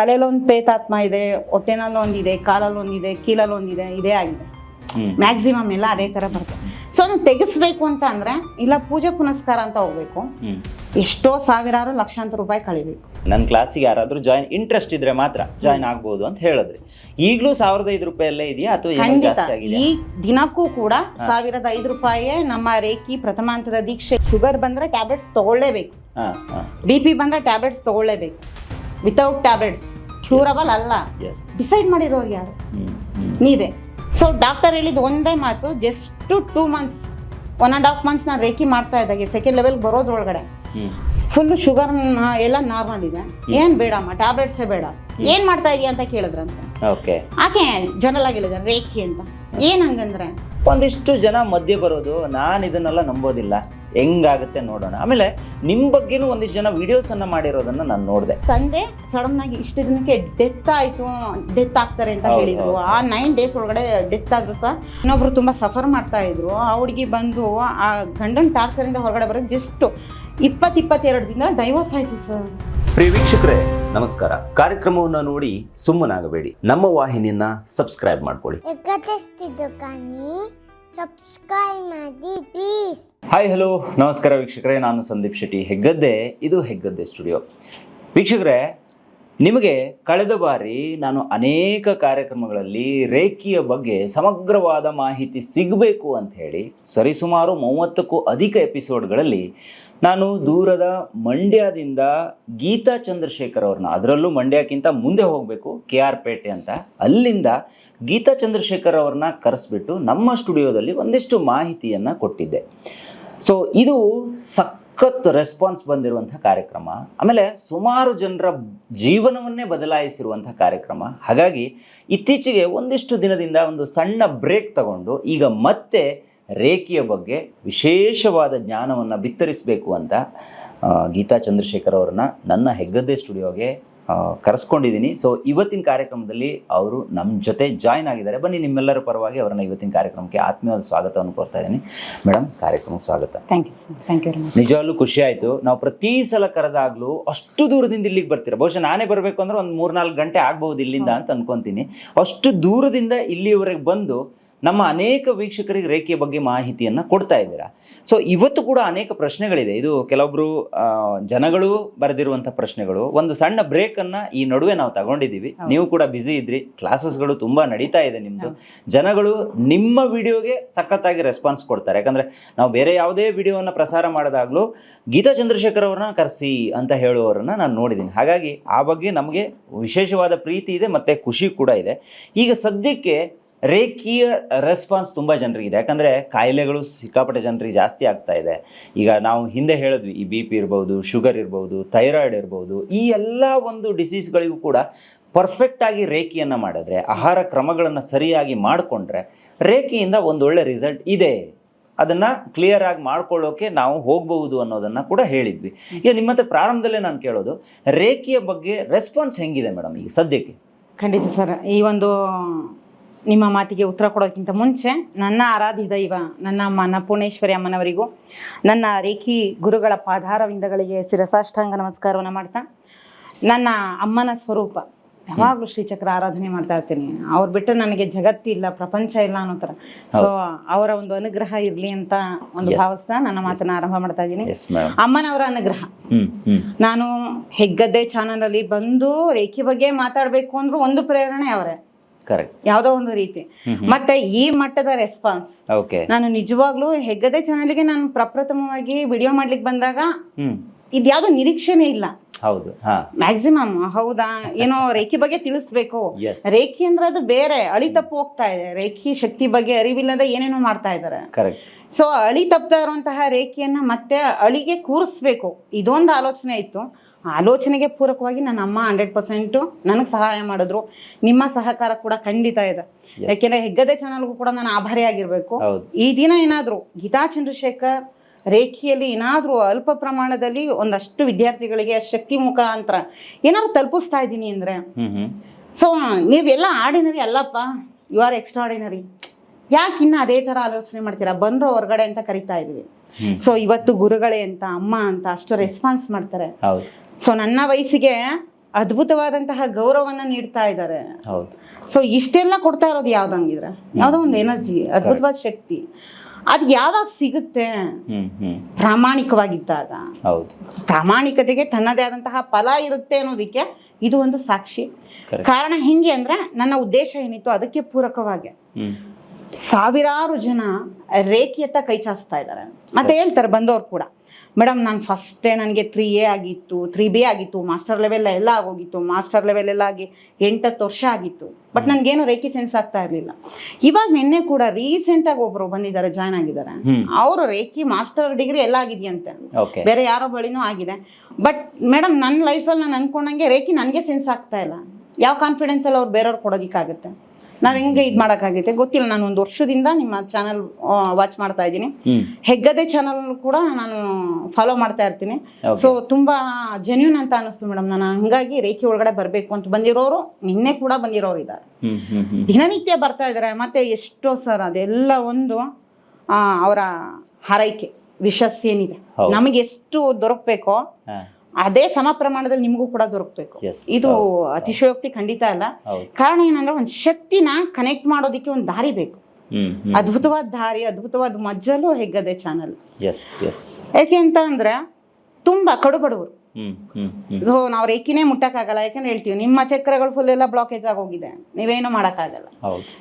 ತಲೆಯಲ್ಲಿ ಪೇತಾತ್ಮ ಪ್ರೇತಾತ್ಮ ಇದೆ ಹೊಟ್ಟೆನಲ್ಲಿ ಒಂದಿದೆ ಕಾಲಲ್ಲಿ ಒಂದಿದೆ ಕೀಲಲ್ಲಿ ಒಂದಿದೆ ಇದೇ ಆಗಿದೆ. ಮ್ಯಾಕ್ಸಿಮಮ್ ಎಲ್ಲ ಅದೇ ಥರ ಬರುತ್ತೆ. ಸೊ ಅದನ್ನು ತೆಗೆಸ್ಬೇಕು ಅಂತ ಅಂದ್ರೆ ಇಲ್ಲ ಪೂಜೆ ಪುನಸ್ಕಾರ ಅಂತ ಹೋಗ್ಬೇಕು. ಎಷ್ಟೋ ಸಾವಿರಾರು ಲಕ್ಷಾಂತರ ರೂಪಾಯಿ ಕಳಿಬೇಕು. ನನ್ನ ಕ್ಲಾಸಿಗೆ ಯಾರಾದರೂ ಜಾಯಿನ್ ಇಂಟ್ರೆಸ್ಟ್ ಇದ್ರೆ ಮಾತ್ರ ಜಾಯಿನ್ ಆಗ್ಬೋದು ಅಂತ ಹೇಳಿದ್ರಿ. ಈಗಲೂ ಸಾವಿರದ ಐದು ರೂಪಾಯಲ್ಲೇ ಇದೆಯಾ ಖಂಡಿತ. ಈ ದಿನಕ್ಕೂ ಕೂಡ ಸಾವಿರದ ಐದು ರೂಪಾಯಿ ನಮ್ಮ ರೇಖಿ ಪ್ರಥಮ ಹಂತದ ದೀಕ್ಷೆ. ಶುಗರ್ ಬಂದ್ರೆ ಟ್ಯಾಬ್ಲೆಟ್ಸ್ ತಗೊಳ್ಳೇಬೇಕು. ಹಾ ಹಾ. ಬಿ ಪಿ ಬಂದ್ರೆ ಟ್ಯಾಬ್ಲೆಟ್ಸ್ ತಗೊಳ್ಳೇಬೇಕು. ವಿತೌಟ್ ಟ್ಯಾಬ್ಲೆಟ್ಸ್ ಕ್ಯೂರಬಲ್ ಅಲ್ಲ. ಡಿಸೈಡ್ ಮಾಡಿರೋರು ಯಾರು? ನೀವೇ. ಸೊ ಡಾಕ್ಟರ್ ಹೇಳಿದ ಒಂದೇ ಮಾತು just two months one and half months ನಾನು ರೇಖಿ ಮಾಡ್ತಾ ಇದ್ದಾಗೆ ಸೆಕೆಂಡ್ ಲೆವೆಲ್ ಬರೋದ್ರೊಳಗಡೆ. ಫುಲ್ಲು ಫುಲ್ ಶುಗರ್ ಎಲ್ಲ ನಾರ್ಮಲ್ ಇದೆ. ಏನು ಬೇಡಮ್ಮ ಟ್ಯಾಬ್ಲೆಟ್ಸೇ ಬೇಡ. ಏನು ಮಾಡ್ತಾ ಇದೀಯ ಅಂತ ಕೇಳಿದ್ರಂತೆ. ಓಕೆ ಆಕೆ ಜನರಲ್ ಆಗಿ ಹೇಳಿದ್ರು ರೇಖಿ ಅಂತ. ಏನು ಹಂಗಂದ್ರೆ? ಒಂದಿಷ್ಟು ಜನ ಮಧ್ಯೆ ಬರೋದು ನಾನು ಇದನ್ನೆಲ್ಲ ನಂಬೋದಿಲ್ಲ. ಹೆಂಗಾಗುತ್ತೆ ನೋಡೋಣ. ಆಮೇಲೆ ನಿಮ್ಮ ಬಗ್ಗೆನೂ ಒಂದಿಷ್ಟು ಜನ ವಿಡಿಯೋಸ್ ಅನ್ನ ಮಾಡಿರೋದನ್ನ ನಾನು ನೋಡಿದೆ. ತಂದೆ ಸಡನ್ ಆಗಿ ಇಷ್ಟು ದಿನಕ್ಕೆ ಡೆತ್ ಆಯ್ತು ಡೆತ್ ಆಗ್ತಾರೆ ಅಂತ ಹೇಳಿದ್ರು. ಆ ನೈನ್ ಡೇಸ್ ಒಳಗಡೆ ಡೆತ್ ಆದ್ರು ಸಹ ಇನ್ನೊಬ್ರು ತುಂಬಾ ಸಫರ್ ಮಾಡ್ತಾ ಇದ್ರು. ಆ ಹುಡುಗಿ ಬಂದು ಆ ಗಂಡನ್ ಟಾರ್ಚರ್ ಇಂದ ಹೊರಗಡೆ ಬರೋದು ಜಸ್ಟ್ ಇಪ್ಪತ್ ಇಪ್ಪತ್ತೆರಡು ದಿನ ಡೈವೋರ್ಸ್ ಆಯ್ತು ಸರ್. ಪ್ರಿಯ ವೀಕ್ಷಕರೇ ನಮಸ್ಕಾರ. ಕಾರ್ಯಕ್ರಮವನ್ನು ನೋಡಿ ಸುಮ್ಮನಾಗಬೇಡಿ. ನಮ್ಮ ವಾಹಿನಿಯನ್ನ ಸಬ್ಸ್ಕ್ರೈಬ್ ಮಾಡ್ಕೊಳ್ಳಿ. ಸಬ್ಸ್ಕ್ರೈಬ್ ಮಾಡಿ ಪ್ಲೀಸ್ ಹಾಯ್ ಹಲೋ ನಮಸ್ಕಾರ ವೀಕ್ಷಕರೇ, ನಾನು ಸಂದೀಪ್ ಶೆಟ್ಟಿ, ಹೆಗ್ಗದ್ದೆ. ಇದು ಹೆಗ್ಗದ್ದೆ ಸ್ಟುಡಿಯೋ. ವೀಕ್ಷಕರೇ ನಿಮಗೆ ಕಳೆದ ಬಾರಿ ನಾನು ಅನೇಕ ಕಾರ್ಯಕ್ರಮಗಳಲ್ಲಿ ರೇಖಿಯ ಬಗ್ಗೆ ಸಮಗ್ರವಾದ ಮಾಹಿತಿ ಸಿಗಬೇಕು ಅಂತ ಹೇಳಿ ಸರಿಸುಮಾರು ಮೂವತ್ತಕ್ಕೂ ಅಧಿಕ ಎಪಿಸೋಡ್ಗಳಲ್ಲಿ ನಾನು ದೂರದ ಮಂಡ್ಯದಿಂದ ಗೀತಾ ಚಂದ್ರಶೇಖರ್ ಅವ್ರನ್ನ, ಅದರಲ್ಲೂ ಮಂಡ್ಯಕ್ಕಿಂತ ಮುಂದೆ ಹೋಗಬೇಕು ಕೆ ಆರ್ ಪೇಟೆ ಅಂತ. ಅಲ್ಲಿಂದ ಗೀತಾ ಚಂದ್ರಶೇಖರ್ ಅವ್ರನ್ನ ಕರೆಸ್ಬಿಟ್ಟು ನಮ್ಮ ಸ್ಟುಡಿಯೋದಲ್ಲಿ ಒಂದಿಷ್ಟು ಮಾಹಿತಿಯನ್ನು ಕೊಟ್ಟಿದ್ದೆ. ಸೊ ಇದು ಸಖತ್ ರೆಸ್ಪಾನ್ಸ್ ಬಂದಿರುವಂಥ ಕಾರ್ಯಕ್ರಮ, ಆಮೇಲೆ ಸುಮಾರು ಜನರ ಜೀವನವನ್ನೇ ಬದಲಾಯಿಸಿರುವಂಥ ಕಾರ್ಯಕ್ರಮ. ಹಾಗಾಗಿ ಇತ್ತೀಚೆಗೆ ಒಂದಿಷ್ಟು ದಿನದಿಂದ ಒಂದು ಸಣ್ಣ ಬ್ರೇಕ್ ತಗೊಂಡು ಈಗ ಮತ್ತೆ ರೇಖೆಯ ಬಗ್ಗೆ ವಿಶೇಷವಾದ ಜ್ಞಾನವನ್ನು ಬಿತ್ತರಿಸಬೇಕು ಅಂತ ಗೀತಾ ಚಂದ್ರಶೇಖರ್ ಅವ್ರನ್ನ ನನ್ನ ಹೆಗ್ಗದ್ದೆ ಸ್ಟುಡಿಯೋಗೆ ಕರೆಸ್ಕೊಂಡಿದ್ದೀನಿ. ಸೊ ಇವತ್ತಿನ ಕಾರ್ಯಕ್ರಮದಲ್ಲಿ ಅವರು ನಮ್ಮ ಜೊತೆ ಜಾಯ್ನ್ ಆಗಿದ್ದಾರೆ. ಬನ್ನಿ ನಿಮ್ಮೆಲ್ಲರ ಪರವಾಗಿ ಅವರನ್ನ ಇವತ್ತಿನ ಕಾರ್ಯಕ್ರಮಕ್ಕೆ ಆತ್ಮೀಯವಾದ ಸ್ವಾಗತವನ್ನು ಕೋರ್ತಾ ಇದ್ದೀನಿ. ಮೇಡಮ್ ಕಾರ್ಯಕ್ರಮಕ್ಕೆ ಸ್ವಾಗತ. Thank you sir thank you very much ನಿಜವಾಗ್ಲೂ ಖುಷಿ ಆಯಿತು. ನಾವು ಪ್ರತಿ ಸಲ ಕರೆದಾಗ್ಲೂ ಅಷ್ಟು ದೂರದಿಂದ ಇಲ್ಲಿಗೆ ಬರ್ತೀರಾ. ಬಹುಶಃ ನಾನೇ ಬರಬೇಕು ಅಂದ್ರೆ ಒಂದು ಮೂರ್ನಾಲ್ಕು ಗಂಟೆ ಆಗ್ಬಹುದು ಇಲ್ಲಿಂದ ಅಂತ ಅನ್ಕೊಂತೀನಿ. ಅಷ್ಟು ದೂರದಿಂದ ಇಲ್ಲಿವರೆಗೆ ಬಂದು ನಮ್ಮ ಅನೇಕ ವೀಕ್ಷಕರಿಗೆ ರೇಖೆಯ ಬಗ್ಗೆ ಮಾಹಿತಿಯನ್ನು ಕೊಡ್ತಾ ಇದ್ದೀರಾ? ಸೊ ಇವತ್ತು ಕೂಡ ಅನೇಕ ಪ್ರಶ್ನೆಗಳಿದೆ. ಇದು ಕೆಲವೊಬ್ರು ಆ, ಜನಗಳು ಬರೆದಿರುವಂಥ ಪ್ರಶ್ನೆಗಳು. ಒಂದು ಸಣ್ಣ ಬ್ರೇಕ್ ಅನ್ನ ಈ ನಡುವೆ ನಾವು ತಗೊಂಡಿದ್ದೀವಿ. ನೀವು ಕೂಡ ಬ್ಯುಸಿ ಇದ್ರಿ. ಕ್ಲಾಸಸ್ಗಳು ತುಂಬಾ ನಡೀತಾ ಇದೆ ನಿಮ್ಮದು ಜನಗಳು ನಿಮ್ಮ ವಿಡಿಯೋಗೆ ಸಖತ್ತಾಗಿ ರೆಸ್ಪಾನ್ಸ್ ಕೊಡ್ತಾರೆ. ಯಾಕಂದ್ರೆ ನಾವು ಬೇರೆ ಯಾವುದೇ ವಿಡಿಯೋವನ್ನು ಪ್ರಸಾರ ಮಾಡಿದಾಗಲೂ ಗೀತಾ ಚಂದ್ರಶೇಖರ್ ಅವ್ರನ್ನ ಕರೆಸಿ ಅಂತ ಹೇಳುವವರನ್ನ ನಾನು ನೋಡಿದ್ದೀನಿ. ಹಾಗಾಗಿ ಆ ಬಗ್ಗೆ ನಮಗೆ ವಿಶೇಷವಾದ ಪ್ರೀತಿ ಇದೆ ಮತ್ತೆ ಖುಷಿ ಕೂಡ ಇದೆ. ಈಗ ಸದ್ಯಕ್ಕೆ ರೇಖೀಯ ರೆಸ್ಪಾನ್ಸ್ ತುಂಬ ಜನರಿಗಿದೆ. ಯಾಕಂದರೆ ಕಾಯಿಲೆಗಳು ಸಿಕ್ಕಾಪಟ್ಟೆ ಜನರಿಗೆ ಜಾಸ್ತಿ ಆಗ್ತಾ ಇದೆ. ಈಗ ನಾವು ಹಿಂದೆ ಹೇಳಿದ್ವಿ ಈ ಬಿ ಪಿ ಇರ್ಬೋದು ಶುಗರ್ ಇರ್ಬೋದು ಥೈರಾಯ್ಡ್ ಇರ್ಬೋದು ಈ ಎಲ್ಲ ಒಂದು ಡಿಸೀಸ್ಗಳಿಗೂ ಕೂಡ ಪರ್ಫೆಕ್ಟಾಗಿ ರೇಖೆಯನ್ನು ಮಾಡಿದ್ರೆ ಆಹಾರ ಕ್ರಮಗಳನ್ನು ಸರಿಯಾಗಿ ಮಾಡಿಕೊಂಡ್ರೆ ರೇಖೆಯಿಂದ ಒಂದೊಳ್ಳೆ ರಿಸಲ್ಟ್ ಇದೆ. ಅದನ್ನು ಕ್ಲಿಯರ್ ಆಗಿ ಮಾಡ್ಕೊಳ್ಳೋಕೆ ನಾವು ಹೋಗಬಹುದು ಅನ್ನೋದನ್ನು ಕೂಡ ಹೇಳಿದ್ವಿ. ಈಗ ನಿಮ್ಮ ಹತ್ರ ಪ್ರಾರಂಭದಲ್ಲೇ ನಾನು ಕೇಳೋದು ರೇಖೆಯ ಬಗ್ಗೆ ರೆಸ್ಪಾನ್ಸ್ ಹೆಂಗಿದೆ ಮೇಡಮ್ ಈಗ ಸದ್ಯಕ್ಕೆ? ಖಂಡಿತ ಸರ್ ಈ ಒಂದು ನಿಮ್ಮ ಮಾತಿಗೆ ಉತ್ತರ ಕೊಡೋಕ್ಕಿಂತ ಮುಂಚೆ ನನ್ನ ಆರಾಧ್ಯ ದೈವ ನನ್ನ ಅಮ್ಮ ಅನ್ನಪೂರ್ಣೇಶ್ವರಿ ಅಮ್ಮನವರಿಗೂ ನನ್ನ ರೇಖಿ ಗುರುಗಳ ಪಾದಾರವಿಂದಗಳಿಗೆ ಶಿರಸಾಷ್ಟಾಂಗ ನಮಸ್ಕಾರವನ್ನು ಮಾಡ್ತಾ ನನ್ನ ಅಮ್ಮನ ಸ್ವರೂಪ. ಯಾವಾಗಲೂ ಶ್ರೀಚಕ್ರ ಆರಾಧನೆ ಮಾಡ್ತಾ ಇರ್ತೀನಿ. ಅವ್ರು ಬಿಟ್ಟು ನನಗೆ ಜಗತ್ತಿಲ್ಲ ಪ್ರಪಂಚ ಇಲ್ಲ ಅನ್ನೋ ಥರ. ಸೊ ಅವರ ಒಂದು ಅನುಗ್ರಹ ಇರಲಿ ಅಂತ ಒಂದು. ಭಾವಿಸ್ತಾ ನನ್ನ ಮಾತನ್ನ ಆರಂಭ ಮಾಡ್ತಾ ಇದ್ದೀನಿ. ಅಮ್ಮನವರ ಅನುಗ್ರಹ. ನಾನು ಹೆಗ್ಗದ್ದೆ ಚಾನಲ್ ಅಲ್ಲಿ ಬಂದು ರೇಖೆ ಬಗ್ಗೆ ಮಾತಾಡಬೇಕು ಅಂದ್ರೂ ಒಂದು ಪ್ರೇರಣೆ ಅವರೇ. ಯಾವ್ದೋ ಒಂದು ರೀತಿ. ಮತ್ತೆ ಈ ಮಟ್ಟದ ರೆಸ್ಪಾನ್ಸ್ ನಾನು ನಿಜವಾಗ್ಲೂ ಹೆಗ್ಗದೆ ಚಾನಲ್ಗೆ ನಾನು ಪ್ರಪ್ರಥಮವಾಗಿ ವಿಡಿಯೋ ಮಾಡ್ಲಿಕ್ಕೆ ಬಂದಾಗ ಇದ್ಯಾವುದೋ ನಿರೀಕ್ಷೆನೇ ಇಲ್ಲ. ಹೌದು. ಮ್ಯಾಕ್ಸಿಮಮ್ ಹೌದಾ? ಏನೋ ರೇಖಿ ಬಗ್ಗೆ ತಿಳಿಸ್ಬೇಕು. ರೇಖಿ ಅಂದ್ರೆ ಅದು ಬೇರೆ. ಅಳಿ ತಪ್ಪು ಹೋಗ್ತಾ ಇದೆ. ರೇಖಿ ಶಕ್ತಿ ಬಗ್ಗೆ ಅರಿವಿಲ್ಲದೆ ಏನೇನೋ ಮಾಡ್ತಾ ಇದ್ದಾರೆ ಕರೆಕ್ಟ್ ಸೊ ಅಳಿ ತಪ್ಪತಾ ಇರುವಂತಹ ರೇಖಿಯನ್ನ ಮತ್ತೆ ಅಳಿಗೆ ಕೂರಿಸ್ಬೇಕು. ಇದೊಂದು ಆಲೋಚನೆ ಇತ್ತು. ಆಲೋಚನೆಗೆ ಪೂರಕವಾಗಿ ನನ್ನ ಅಮ್ಮ ಹಂಡ್ರೆಡ್ ಪರ್ಸೆಂಟ್ ನನಗೆ ಸಹಾಯ ಮಾಡಿದ್ರು. ನಿಮ್ಮ ಸಹಕಾರ ಕೂಡ ಖಂಡಿತ ಇದೆ. ಯಾಕೆಂದ್ರೆ ಹೆಗ್ಗದೆ ಚಾನಲ್ಗೂ ಕೂಡ ನಾನು ಆಭಾರಿ ಆಗಿರ್ಬೇಕು. ಈ ದಿನ ಏನಾದ್ರು ಗೀತಾ ಚಂದ್ರಶೇಖರ್ ರೇಖೆಯಲ್ಲಿ ಏನಾದರೂ ಅಲ್ಪ ಪ್ರಮಾಣದಲ್ಲಿ ಒಂದಷ್ಟು ವಿದ್ಯಾರ್ಥಿಗಳಿಗೆ ಶಕ್ತಿ ಮುಖಾಂತರ ಏನಾದ್ರು ತಲುಪಿಸ್ತಾ ಇದ್ದೀನಿ ಅಂದ್ರೆ ಸೊ ನೀವೆಲ್ಲ ಆರ್ಡಿನರಿ ಅಲ್ಲಪ್ಪ. ಯು ಆರ್ ಎಕ್ಸ್ಟ್ರಾ ಆರ್ಡಿನರಿ ಯಾಕೆ ಇನ್ನ ಅದೇ ಥರ ಆಲೋಚನೆ ಮಾಡ್ತೀರಾ? ಬಂದ್ರು ಹೊರಗಡೆ ಅಂತ ಕರಿತಾ ಇದೀವಿ. ಸೊ ಇವತ್ತು ಗುರುಗಳೇ ಅಂತ ಅಮ್ಮ ಅಂತ ಅಷ್ಟು ರೆಸ್ಪಾನ್ಸ್ ಮಾಡ್ತಾರೆ. ಸೊ ನನ್ನ ವಯಸ್ಸಿಗೆ ಅದ್ಭುತವಾದಂತಹ ಗೌರವವನ್ನ ನೀಡ್ತಾ ಇದ್ದಾರೆ. ಹೌದು. ಸೊ ಇಷ್ಟೆಲ್ಲ ಕೊಡ್ತಾ ಇರೋದು ಯಾವ್ದಂಗಿದ್ರೆ ಯಾವ್ದೋ ಒಂದು ಎನರ್ಜಿ ಅದ್ಭುತವಾದ ಶಕ್ತಿ. ಅದ್ ಯಾವಾಗ ಸಿಗುತ್ತೆ? ಪ್ರಾಮಾಣಿಕವಾಗಿದ್ದಾಗ. ಹೌದು. ಪ್ರಾಮಾಣಿಕತೆಗೆ ತನ್ನದೇ ಆದಂತಹ ಫಲ ಇರುತ್ತೆ ಅನ್ನೋದಕ್ಕೆ ಇದು ಒಂದು ಸಾಕ್ಷಿ. ಕಾರಣ ಹೆಂಗೆ ಅಂದ್ರೆ ನನ್ನ ಉದ್ದೇಶ ಏನಿತ್ತು ಅದಕ್ಕೆ ಪೂರಕವಾಗಿ. ಸಾವಿರಾರು ಜನ ರೇಖೆಯತ್ತ ಕೈ ಚಾಚ್ತಾ ಇದ್ದಾರೆ. ಮತ್ತೆ ಹೇಳ್ತಾರೆ ಬಂದವ್ರು ಕೂಡ. ಮೇಡಮ್ ನಾನು ಫಸ್ಟೇ ನನಗೆ ತ್ರೀ ಎ ಆಗಿತ್ತು ತ್ರೀ ಬಿ ಆಗಿತ್ತು ಮಾಸ್ಟರ್ ಲೆವೆಲ್ ಎಲ್ಲ ಆಗೋಗಿತ್ತು ಮಾಸ್ಟರ್ ಲೆವೆಲ್ ಎಲ್ಲ ಆಗಿ ಎಂಟತ್ತು ವರ್ಷ ಆಗಿತ್ತು. ಬಟ್ ನನಗೇನು ರೇಖೆ ಸೆನ್ಸ್ ಆಗ್ತಾ ಇರಲಿಲ್ಲ. ಇವಾಗ ನಿನ್ನೆ ಕೂಡ ರೀಸೆಂಟಾಗಿ ಒಬ್ಬರು ಬಂದಿದ್ದಾರೆ ಜಾಯ್ನ್ ಆಗಿದ್ದಾರೆ. ಅವರು ರೇಖಿ ಮಾಸ್ಟರ್ ಡಿಗ್ರಿ ಎಲ್ಲ ಆಗಿದೆಯಂತೆ. ಬೇರೆ ಯಾರೋ ಬಳಿನೂ ಆಗಿದೆ. ಬಟ್ ಮೇಡಮ್ ನನ್ನ ಲೈಫಲ್ಲಿ ನಾನು ಅನ್ಕೊಂಡಂಗೆ ರೇಖಿ ನನಗೆ ಸೆನ್ಸ್ ಆಗ್ತಾ ಇಲ್ಲ. ಯಾವ ಕಾನ್ಫಿಡೆನ್ಸ್ ಅಲ್ಲಿ ಅವ್ರು ಬೇರೆಯವ್ರು ಕೊಡೋದಕ್ಕಾಗುತ್ತೆ? ನಾವು ಹೆಂಗೆ ಇದ್ ಮಾಡೋಕ್ಕಾಗುತ್ತೆ ಗೊತ್ತಿಲ್ಲ. ನಾನು ಒಂದು ವರ್ಷದಿಂದ ನಿಮ್ಮ ಚಾನಲ್ ವಾಚ್ ಮಾಡ್ತಾ ಇದ್ದೀನಿ. ಹೆಗ್ಗದೆ ಚಾನಲ್ ಕೂಡ ನಾನು ಫಾಲೋ ಮಾಡ್ತಾ ಇರ್ತೀನಿ. ಸೊ ತುಂಬಾ ಜೆನ್ಯೂನ್ ಅಂತ ಅನಿಸ್ತು ಮೇಡಮ್ ನಾನು ಹಂಗಾಗಿ ರೇಖೆ ಒಳಗಡೆ ಬರಬೇಕು ಅಂತ ಬಂದಿರೋರು ನಿನ್ನೆ ಕೂಡ ಬಂದಿರೋರು ಇದ್ದಾರೆ. ದಿನನಿತ್ಯ ಬರ್ತಾ ಇದ್ದಾರೆ. ಮತ್ತೆ ಎಷ್ಟೋ ಸರ್ ಅದೆಲ್ಲ ಒಂದು ಆ, ಅವರ ಹರೈಕೆ ವಿಶಸ್ ಏನಿದೆ? ನಮಗೆ ಎಷ್ಟು ದೊರಕಬೇಕೋ ಅದೇ ಸಮ ಪ್ರಮಾಣದಲ್ಲಿ ನಿಮಗೂ ಕೂಡ ದೊರಕಬೇಕು. ಇದು. ಅತಿಶಯೋಕ್ತಿ ಖಂಡಿತ ಅಲ್ಲ. ಕಾರಣ ಏನಂದ್ರೆ ಒಂದು ಶಕ್ತಿನ ಕನೆಕ್ಟ್ ಮಾಡೋದಕ್ಕೆ ಒಂದು ದಾರಿ ಬೇಕು. ಅದ್ಭುತವಾದ ದಾರಿ ಅದ್ಭುತವಾದ ಮಜ್ಜಲು ಹೆಗ್ಗದೆ ಚಾನಲ್ ಯಾಕೆ ಅಂತ ಅಂದ್ರೆ ತುಂಬಾ ಕಡುಬಡವರು. ನಾವು ರೇಖಿನೇ ಮುಟ್ಟಕ್ಕಾಗಲ್ಲ. ಯಾಕಂದ್ರೆ ಹೇಳ್ತೀವಿ ನಿಮ್ಮ ಚಕ್ರಗಳು ಫುಲ್ ಎಲ್ಲ ಬ್ಲಾಕೇಜ್ ಆಗೋಗಿದೆ. ನೀವೇನು ಮಾಡೋಕ್ಕಾಗಲ್ಲ.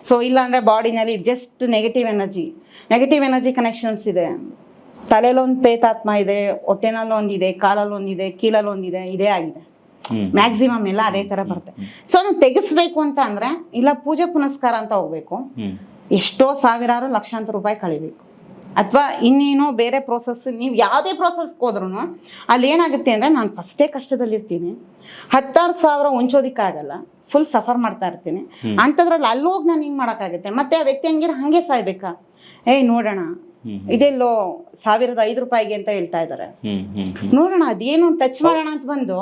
ಸೊ ಇಲ್ಲ ಅಂದ್ರೆ ಬಾಡಿನಲ್ಲಿ just negative energy negative energy connections ಇದೆ. ತಲೆಯಲ್ಲಿ ಒಂದು ಪ್ರೇತಾತ್ಮ ಇದೆ ಹೊಟ್ಟೆನಲ್ಲಿ ಒಂದಿದೆ ಕಾಲಲ್ಲಿ ಒಂದಿದೆ ಕೀಲಲ್ಲಿ ಒಂದಿದೆ ಇದೇ ಆಗಿದೆ. ಮ್ಯಾಕ್ಸಿಮಮ್ ಎಲ್ಲ ಅದೇ ತರ ಬರುತ್ತೆ. ಸೊ ಅದನ್ನ ತೆಗೆಸ್ಬೇಕು ಅಂತ ಅಂದ್ರೆ ಇಲ್ಲ ಪೂಜೆ ಪುನಸ್ಕಾರ ಅಂತ ಹೋಗ್ಬೇಕು. ಎಷ್ಟೋ ಸಾವಿರಾರು ಲಕ್ಷಾಂತರ ರೂಪಾಯಿ ಕಳಿಬೇಕು. ಅಥವಾ ಇನ್ನೇನೋ ಬೇರೆ ಪ್ರೋಸೆಸ್ ನೀವು ಯಾವುದೇ ಪ್ರೋಸೆಸ್ಗೆ ಹೋದ್ರೂ ಅಲ್ಲಿ ಏನಾಗುತ್ತೆ ಅಂದರೆ ನಾನು ಫಸ್ಟೇ ಕಷ್ಟದಲ್ಲಿರ್ತೀನಿ ಹತ್ತಾರು ಸಾವಿರ ಉಂಚೋದಿಕ್ಕಾಗಲ್ಲ ಫುಲ್ ಸಫರ್ ಮಾಡ್ತಾ ಇರ್ತೀನಿ. ಅಂಥದ್ರಲ್ಲಿ ಅಲ್ಲಿ ಹೋಗಿ ನಾನು ಹಿಂಗೆ ಮಾಡೋಕ್ಕಾಗುತ್ತೆ. ಮತ್ತೆ ಆ ವ್ಯಕ್ತಿ ಹಂಗಿರ ಹಂಗೆ ಸಾಯ್ಬೇಕಾ? ಏಯ್ ನೋಡೋಣ. ಇದೆಲ್ಲೋ ಸಾವಿರದ ಐದು ರೂಪಾಯಿಗೆ ಅಂತ ಹೇಳ್ತಾ ಹ್ಮ್ ನೋಡೋಣ ಅದೇನು ಟಚ್ ಮಾಡೋಣ ಅಂತ ಬಂದು.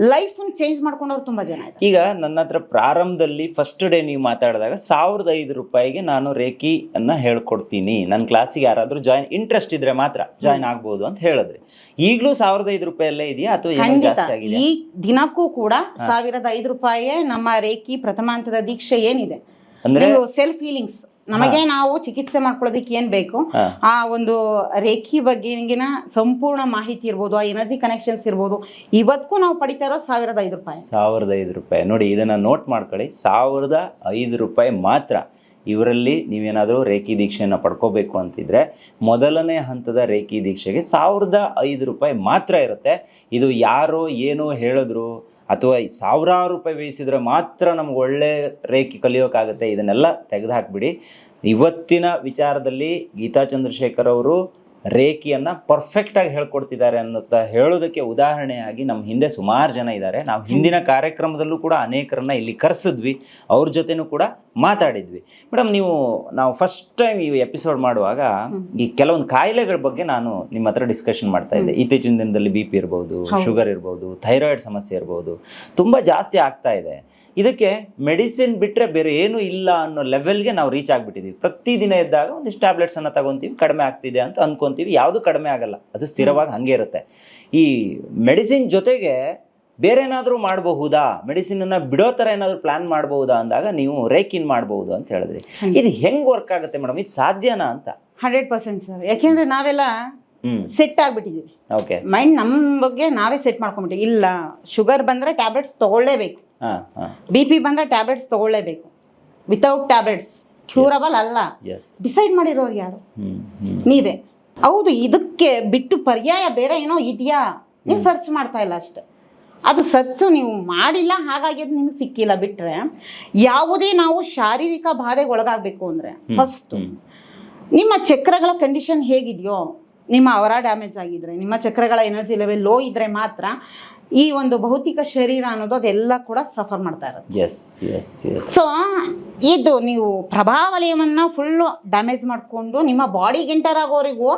ಲೈಫ್ ಚೇಂಜ್ ಮಾಡ್ಕೊಂಡವ್ರು ತುಂಬಾ ಜನ ಈಗ ನನ್ನ ಹತ್ರ ಪ್ರಾರಂಭದಲ್ಲಿ ಫಸ್ಟ್ ಡೇ ನೀವು ಮಾತಾಡಿದಾಗ ಸಾವಿರದ ಐದು ರೂಪಾಯಿಗೆ ನಾನು ರೇಖಿ ಅನ್ನ ಹೇಳ್ಕೊಡ್ತೀನಿ. ನನ್ನ ಕ್ಲಾಸಿಗೆ ಯಾರಾದ್ರೂ ಜಾಯಿನ್ ಇಂಟ್ರೆಸ್ಟ್ ಇದ್ರೆ ಮಾತ್ರ ಜಾಯಿನ್ ಆಗ್ಬೋದು ಅಂತ ಹೇಳಿದ್ರಿ. ಈಗಲೂ ಸಾವಿರದ ಐದು ರೂಪಾಯಲ್ಲೇ ಇದೆಯಾ ಅಥವಾ ಈ ದಿನಕ್ಕೂ ಕೂಡ ಸಾವಿರದ ಐದು ರೂಪಾಯಿ ನಮ್ಮ ರೇಖಿ ಪ್ರಥಮಾಂತದ ದೀಕ್ಷೆ ಏನಿದೆ. ಅಂದ್ರೆ ಸೆಲ್ಫ್ ಹೀಲಿಂಗ್ಸ್ ನಮಗೆ ನಾವು ಚಿಕಿತ್ಸೆ ಮಾಡ್ಕೊಳ್ಳೋದಕ್ಕೆ ಏನ್ ಬೇಕು? ಆ ಒಂದು ರೇಖಿ ಬಗ್ಗೆಗಿನ ಸಂಪೂರ್ಣ ಮಾಹಿತಿ ಇರ್ಬೋದು ಆ ಎನರ್ಜಿ ಕನೆಕ್ಷನ್ಸ್ ಇರ್ಬೋದು. ಇವತ್ತಿಗೂ ನಾವು ಪಡಿತಾ ಇರೋ ಸಾವಿರದ ಐದು ರೂಪಾಯಿ. ಸಾವಿರದ ಐದು ರೂಪಾಯಿ. ನೋಡಿ ಇದನ್ನ ನೋಟ್ ಮಾಡ್ಕೊಳ್ಳಿ. ಸಾವಿರದ ಐದು ರೂಪಾಯಿ ಮಾತ್ರ ಇವರಲ್ಲಿ ನೀವೇನಾದರೂ ರೇಖಿ ದೀಕ್ಷೆಯನ್ನು ಪಡ್ಕೋಬೇಕು ಅಂತಿದ್ರೆ ಮೊದಲನೇ ಹಂತದ ರೇಖಿ ದೀಕ್ಷೆಗೆ ಸಾವಿರದ ಐದು ರೂಪಾಯಿ ಮಾತ್ರ ಇರುತ್ತೆ. ಇದು ಯಾರೋ ಏನೋ ಹೇಳಿದ್ರು ಅಥವಾ ಸಾವಿರಾರು ರೂಪಾಯಿ ಬೇಯಿಸಿದ್ರೆ ಮಾತ್ರ ನಮ್ಗೆ ಒಳ್ಳೆ ರೇಖೆ ಕಲಿಯೋಕ್ಕಾಗುತ್ತೆ ಇದನ್ನೆಲ್ಲ ತೆಗೆದು ಹಾಕಿಬಿಡಿ ಇವತ್ತಿನ ವಿಚಾರದಲ್ಲಿ ಗೀತಾ ಚಂದ್ರಶೇಖರ್ ಅವರು ರೇಖಿಯನ್ನ ಪರ್ಫೆಕ್ಟ್ ಆಗಿ ಹೇಳ್ಕೊಡ್ತಿದ್ದಾರೆ ಅನ್ನೋತ ಹೇಳೋದಕ್ಕೆ ಉದಾಹರಣೆಯಾಗಿ ನಮ್ಮ ಹಿಂದೆ ಸುಮಾರು ಜನ ಇದ್ದಾರೆ ನಾವು ಹಿಂದಿನ ಕಾರ್ಯಕ್ರಮದಲ್ಲೂ ಕೂಡ ಅನೇಕರನ್ನ ಇಲ್ಲಿ ಕರೆಸಿದ್ವಿ. ಅವ್ರ ಜೊತೆನೂ ಕೂಡ ಮಾತಾಡಿದ್ವಿ. ಮೇಡಮ್ ನೀವು ನಾವು ಫಸ್ಟ್ ಟೈಮ್ ಈ ಎಪಿಸೋಡ್ ಮಾಡುವಾಗ ಈ ಕೆಲವೊಂದು ಕಾಯಿಲೆಗಳ ಬಗ್ಗೆ ನಾನು ನಿಮ್ಮ ಹತ್ರ ಡಿಸ್ಕಷನ್ ಮಾಡ್ತಾ ಇದ್ದೆ. ಇತ್ತೀಚಿನ ದಿನದಲ್ಲಿ ಬಿ ಪಿ ಇರ್ಬೋದು ಶುಗರ್ ಇರ್ಬೋದು ಥೈರಾಯ್ಡ್ ಸಮಸ್ಯೆ ಇರ್ಬೋದು ತುಂಬ ಜಾಸ್ತಿ ಆಗ್ತಾ ಇದೆ. ಇದಕ್ಕೆ ಮೆಡಿಸಿನ್ ಬಿಟ್ಟರೆ ಬೇರೆ ಏನೂ ಇಲ್ಲ ಅನ್ನೋ ಲೆವೆಲ್ಗೆ ನಾವು ರೀಚ್ ಆಗಿಬಿಟ್ಟಿದ್ದೀವಿ ಪ್ರತಿದಿನ ಇದ್ದಾಗ ಒಂದಿಷ್ಟು ಟ್ಯಾಬ್ಲೆಟ್ಸನ್ನು ತಗೊತೀವಿ ಕಡಿಮೆ ಆಗ್ತಿದೆ ಅಂತ ಅಂದ್ಕೊತೀವಿ ಯಾವುದು ಕಡಿಮೆ ಆಗಲ್ಲ ಅದು ಸ್ಥಿರವಾಗಿ ಹಾಗೆ ಇರುತ್ತೆ. ಈ ಮೆಡಿಸಿನ್ ಜೊತೆಗೆ ಬೇರೆ ಏನಾದರೂ ಮಾಡಬಹುದಾ? ಮೆಡಿಸಿನನ್ನು ಬಿಡೋ ಥರ ಏನಾದರೂ ಪ್ಲಾನ್ ಮಾಡಬಹುದಾ ಅಂದಾಗ ನೀವು ರೇಕಿನ್ ಮಾಡಬಹುದು ಅಂತ ಹೇಳಿದ್ರಿ. ಇದು ಹೆಂಗೆ ವರ್ಕ್ ಆಗುತ್ತೆ ಮೇಡಮ್? ಇದು ಸಾಧ್ಯನಾ ಅಂತ? Hundred percent sir. ಯಾಕೆಂದ್ರೆ ನಾವೆಲ್ಲ ಸೆಟ್ ಆಗಿಬಿಟ್ಟಿದ್ದೀವಿ ಓಕೆ ಮೈಂಡ್ ನಮ್ಮ ಬಗ್ಗೆ ನಾವೇ ಸೆಟ್ ಮಾಡ್ಕೊಂಬಿಟ್ಟಿವಿ ಇಲ್ಲ ಶುಗರ್ ಬಂದರೆ ಟ್ಯಾಬ್ಲೆಟ್ಸ್ ತಗೊಳ್ಳೇಬೇಕು. ಬಿ ಪಿ ಬಂದ್ರೆ ಟ್ಯಾಬ್ಲೆಟ್ಸ್ ತಗೊಳ್ಳೇಬೇಕು. ವಿತೌಟ್ ಟ್ಯಾಬ್ಲೆಟ್ಸ್ ಕ್ಯೂರಬಲ್ ಅಲ್ಲ. ಡಿಸೈಡ್ ಮಾಡಿರೋರು ಯಾರು? ನೀವೇ. ಹೌದು ಇದಕ್ಕೆ ಬಿಟ್ಟು ಪರ್ಯಾಯ ಬೇರೆ ಏನೋ ಇದೆಯಾ? ನೀವು ಸರ್ಚ್ ಮಾಡ್ತಾ ಇಲ್ಲ ಅಷ್ಟೆ. ಅದು ಸರ್ಚ್ ನೀವು ಮಾಡಿಲ್ಲ ಹಾಗಾಗಿ ಅದು ನಿಮ್ಗೆ ಸಿಕ್ಕಿಲ್ಲ ಬಿಟ್ರೆ ಯಾವುದೇ ನಾವು ಶಾರೀರಿಕ ಬಾಧೆಗೆ ಒಳಗಾಗಬೇಕು ಅಂದರೆ ಫಸ್ಟ್ ನಿಮ್ಮ ಚಕ್ರಗಳ ಕಂಡೀಷನ್ ಹೇಗಿದೆಯೋ ನಿಮ್ಮ ಅವರ ಡ್ಯಾಮೇಜ್ ಆಗಿದ್ರೆ ನಿಮ್ಮ ಚಕ್ರಗಳ ಎನರ್ಜಿ ಲೆವೆಲ್ ಲೋ ಇದ್ರೆ ಮಾತ್ರ ಈ ಒಂದು ಭೌತಿಕ ಶರೀರ ಅನ್ನೋದು ಅದೆಲ್ಲ ಕೂಡ ಸಫರ್ ಮಾಡ್ತಾ ಇರುತ್ತೆ. ಸೊ ಇದು ನೀವು ಪ್ರಭಾವಲಯವನ್ನ ಫುಲ್ಲು ಡ್ಯಾಮೇಜ್ ಮಾಡಿಕೊಂಡು ನಿಮ್ಮ ಬಾಡಿಗೆ ಎಂಟರ್ ಆಗೋರಿಗೂ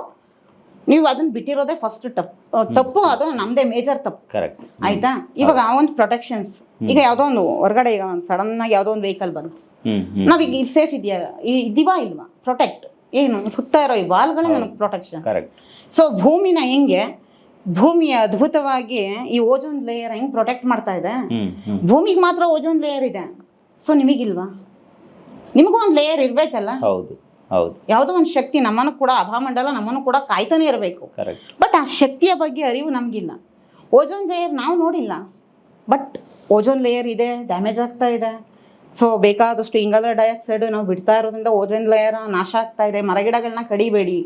ನೀವು ಅದನ್ನ ಬಿಟ್ಟಿರೋದೇ ಫಸ್ಟ್ ಟಪ್ ತಪ್ಪು ಅದು ನಮ್ದೇ ಮೇಜರ್ ತಪ್ಪು. ಕರೆಕ್ಟ್ ಆಯ್ತಾ? ಇವಾಗ ಆ ಒಂದು ಪ್ರೊಟೆಕ್ಷನ್ಸ್ ಈಗ ಯಾವುದೋ ಒಂದು ಹೊರಗಡೆ ಈಗ ಒಂದು ಸಡನ್ ಆಗಿ ಯಾವುದೋ ಒಂದು ವೆಹಿಕಲ್ ಬಂತು. ನಾವೀಗ ಇದು ಸೇಫ್ ಇದೆಯಾ ಇದೀವಾ ಇಲ್ವಾ? ಪ್ರೊಟೆಕ್ಟ್ ಏನು ಸುತ್ತ ಇರೋ ಈ ವಾಲ್ಗಳೇ ನನಗೆ ಪ್ರೊಟೆಕ್ಷನ್ ಕರೆಕ್ಟ್ ಸೊ ಭೂಮಿನ ಹೆಂಗೆ? ಭೂಮಿಯ ಅದ್ಭುತವಾಗಿ ಈ ಓಜೋನ್ ಲೇಯರ್ ಹೆಂಗ್ ಪ್ರೊಟೆಕ್ಟ್ ಮಾಡ್ತಾ ಇದೆ? ಭೂಮಿಗೆ ಮಾತ್ರ ಓಜೋನ್ ಲೇಯರ್ ಇದೆ. ಸೊ ನಿಮಗಿಲ್ವಾ? ನಿಮಗೂ ಒಂದು ಲೇಯರ್ ಇರ್ಬೇಕಲ್ಲ? ಹೌದು ಹೌದು. ಯಾವುದೋ ಒಂದು ಶಕ್ತಿ ನಮ್ಮನ್ನು ಕೂಡ ಅಭಾಮಂಡಲ ನಮ್ಮನ್ನು ಕೂಡ ಕಾಯ್ತಾನೆ ಇರಬೇಕು. ಬಟ್ ಆ ಶಕ್ತಿಯ ಬಗ್ಗೆ ಅರಿವು ನಮಗಿಲ್ಲ. ಓಜೋನ್ ಲೇಯರ್ ನಾವು ನೋಡಿಲ್ಲ. ಬಟ್ ಓಜೋನ್ ಲೇಯರ್ ಇದೆ ಡ್ಯಾಮೇಜ್ ಆಗ್ತಾ ಇದೆ. ಸೊ ಬೇಕಾದಷ್ಟು ಇಂಗಾಲ ಡೈಆಕ್ಸೈಡ್ ನಾವು ಬಿಡ್ತಾ ಇರೋದ್ರಿಂದ ಓಜೋನ್ ಲೇಯರ್ ನಾಶ ಆಗ್ತಾ ಇದೆ. ಮರಗಿಡಗಳನ್ನ ಕಡಿಬೇಡಿ.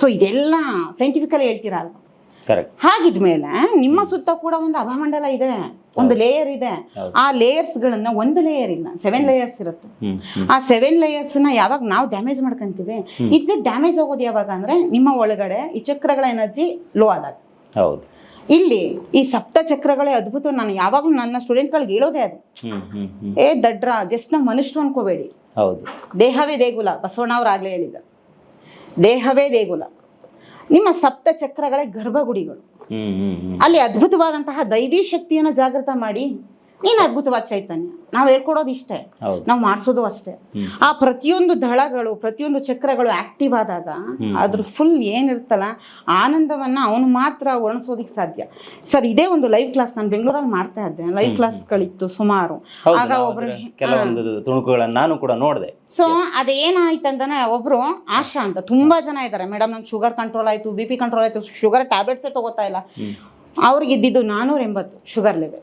ಸೊ ಇದೆಲ್ಲ ಸೈಂಟಿಫಿಕಲಿ ಹೇಳ್ತೀರಾ ಅಲ್ವಾ ಕರೆಕ್ಟ್ ಹಾಗಿದ್ಮೇಲೆ ನಿಮ್ಮ ಸುತ್ತ ಕೂಡ ಒಂದು ಅಭಮಂಡಲ ಇದೆ. ಒಂದು ಲೇಯರ್ ಇದೆ. ಆ ಲೇಯರ್ಸ್ ಗಳನ್ನ ಒಂದು ಲೇಯರ್ ಇಲ್ಲ ಸೆವೆನ್ ಲೇಯರ್ಸ್ ಇರುತ್ತೆ. ಆ ಸೆವೆನ್ ಲೇಯರ್ಸ್ನ ಯಾವಾಗ ನಾವು ಡ್ಯಾಮೇಜ್ ಮಾಡ್ಕೊಂತೀವಿ? ಇದು ಡ್ಯಾಮೇಜ್ ಆಗೋದು ಯಾವಾಗ ಅಂದ್ರೆ ನಿಮ್ಮ ಒಳಗಡೆ ಈ ಚಕ್ರಗಳ ಎನರ್ಜಿ ಲೋ ಆದಾಗ. ಹೌದು. ಇಲ್ಲಿ ಈ ಸಪ್ತ ಚಕ್ರಗಳೇ ಅದ್ಭುತ. ನಾನು ಯಾವಾಗಲೂ ನನ್ನ ಸ್ಟೂಡೆಂಟ್ಗಳಿಗೆ ಹೇಳೋದೇ ಅದು. ಏ ದಡ್ರ ಜಸ್ಟ್ ನಾವು ಮನುಷ್ಯರು ಅನ್ಕೋಬೇಡಿ. ಹೌದು. ದೇಹವೇ ದೇಗುಲ ಬಸವಣ್ಣ ಅವ್ರು ಆಗ್ಲೇ ಹೇಳಿದ ದೇಹವೇ ದೇಗುಲ. ನಿಮ್ಮ ಸಪ್ತ ಚಕ್ರಗಳೇ ಗರ್ಭಗುಡಿಗಳು ಅಲ್ಲಿ ಅದ್ಭುತವಾದಂತಹ ದೈವಿ ಶಕ್ತಿಯನ್ನು ಜಾಗೃತ ಮಾಡಿ ನೀನು ಅದ್ಭುತವಾದ ಚೈತನ್ಯ. ನಾವು ಹೇಳ್ಕೊಡೋದು ಇಷ್ಟೇ. ನಾವ್ ಮಾಡಿಸೋದು ಅಷ್ಟೇ. ಆ ಪ್ರತಿಯೊಂದು ದಳಗಳು ಪ್ರತಿಯೊಂದು ಚಕ್ರಗಳು ಆಕ್ಟಿವ್ ಆದಾಗ ಅದ್ರ ಫುಲ್ ಏನಿರ್ತಲ್ಲ ಆನಂದವನ್ನ ಅವನು ಮಾತ್ರ ವರ್ಣಿಸೋದಿಕ್ ಸಾಧ್ಯ. ಸರ್ ಇದೇ ಒಂದು ಲೈವ್ ಕ್ಲಾಸ್ ನಾನು ಬೆಂಗಳೂರಲ್ಲಿ ಮಾಡ್ತಾ ಇದ್ದೆ. ಲೈವ್ ಕ್ಲಾಸ್ ಕ್ಲಾಸ್ಗಳಿತ್ತು ಸುಮಾರು. ಆಗ ಒಬ್ರು ಕೆಲವೊಂದು ತುಣುಕುಗಳನ್ನ ನಾನು ಕೂಡ ನೋಡಿದೆ. ಸೊ ಅದೇನಾಯ್ತಂದ್ರೆ ಒಬ್ರು ಆಶಾ ಅಂತ. ತುಂಬಾ ಜನ ಇದ್ದಾರೆ ಮೇಡಮ್ ನಂಗೆ ಶುಗರ್ ಕಂಟ್ರೋಲ್ ಆಯ್ತು ಬಿ ಪಿ ಕಂಟ್ರೋಲ್ ಆಯ್ತು. ಶುಗರ್ ಟ್ಯಾಬ್ಲೆಟ್ಸೇ ತಗೋತಾ ಇಲ್ಲ. ಅವ್ರಿಗೆ ಇದ್ದಿದ್ದು ನಾನೂರ ಎಂಬತ್ತು ಶುಗರ್ ಲೆವೆಲ್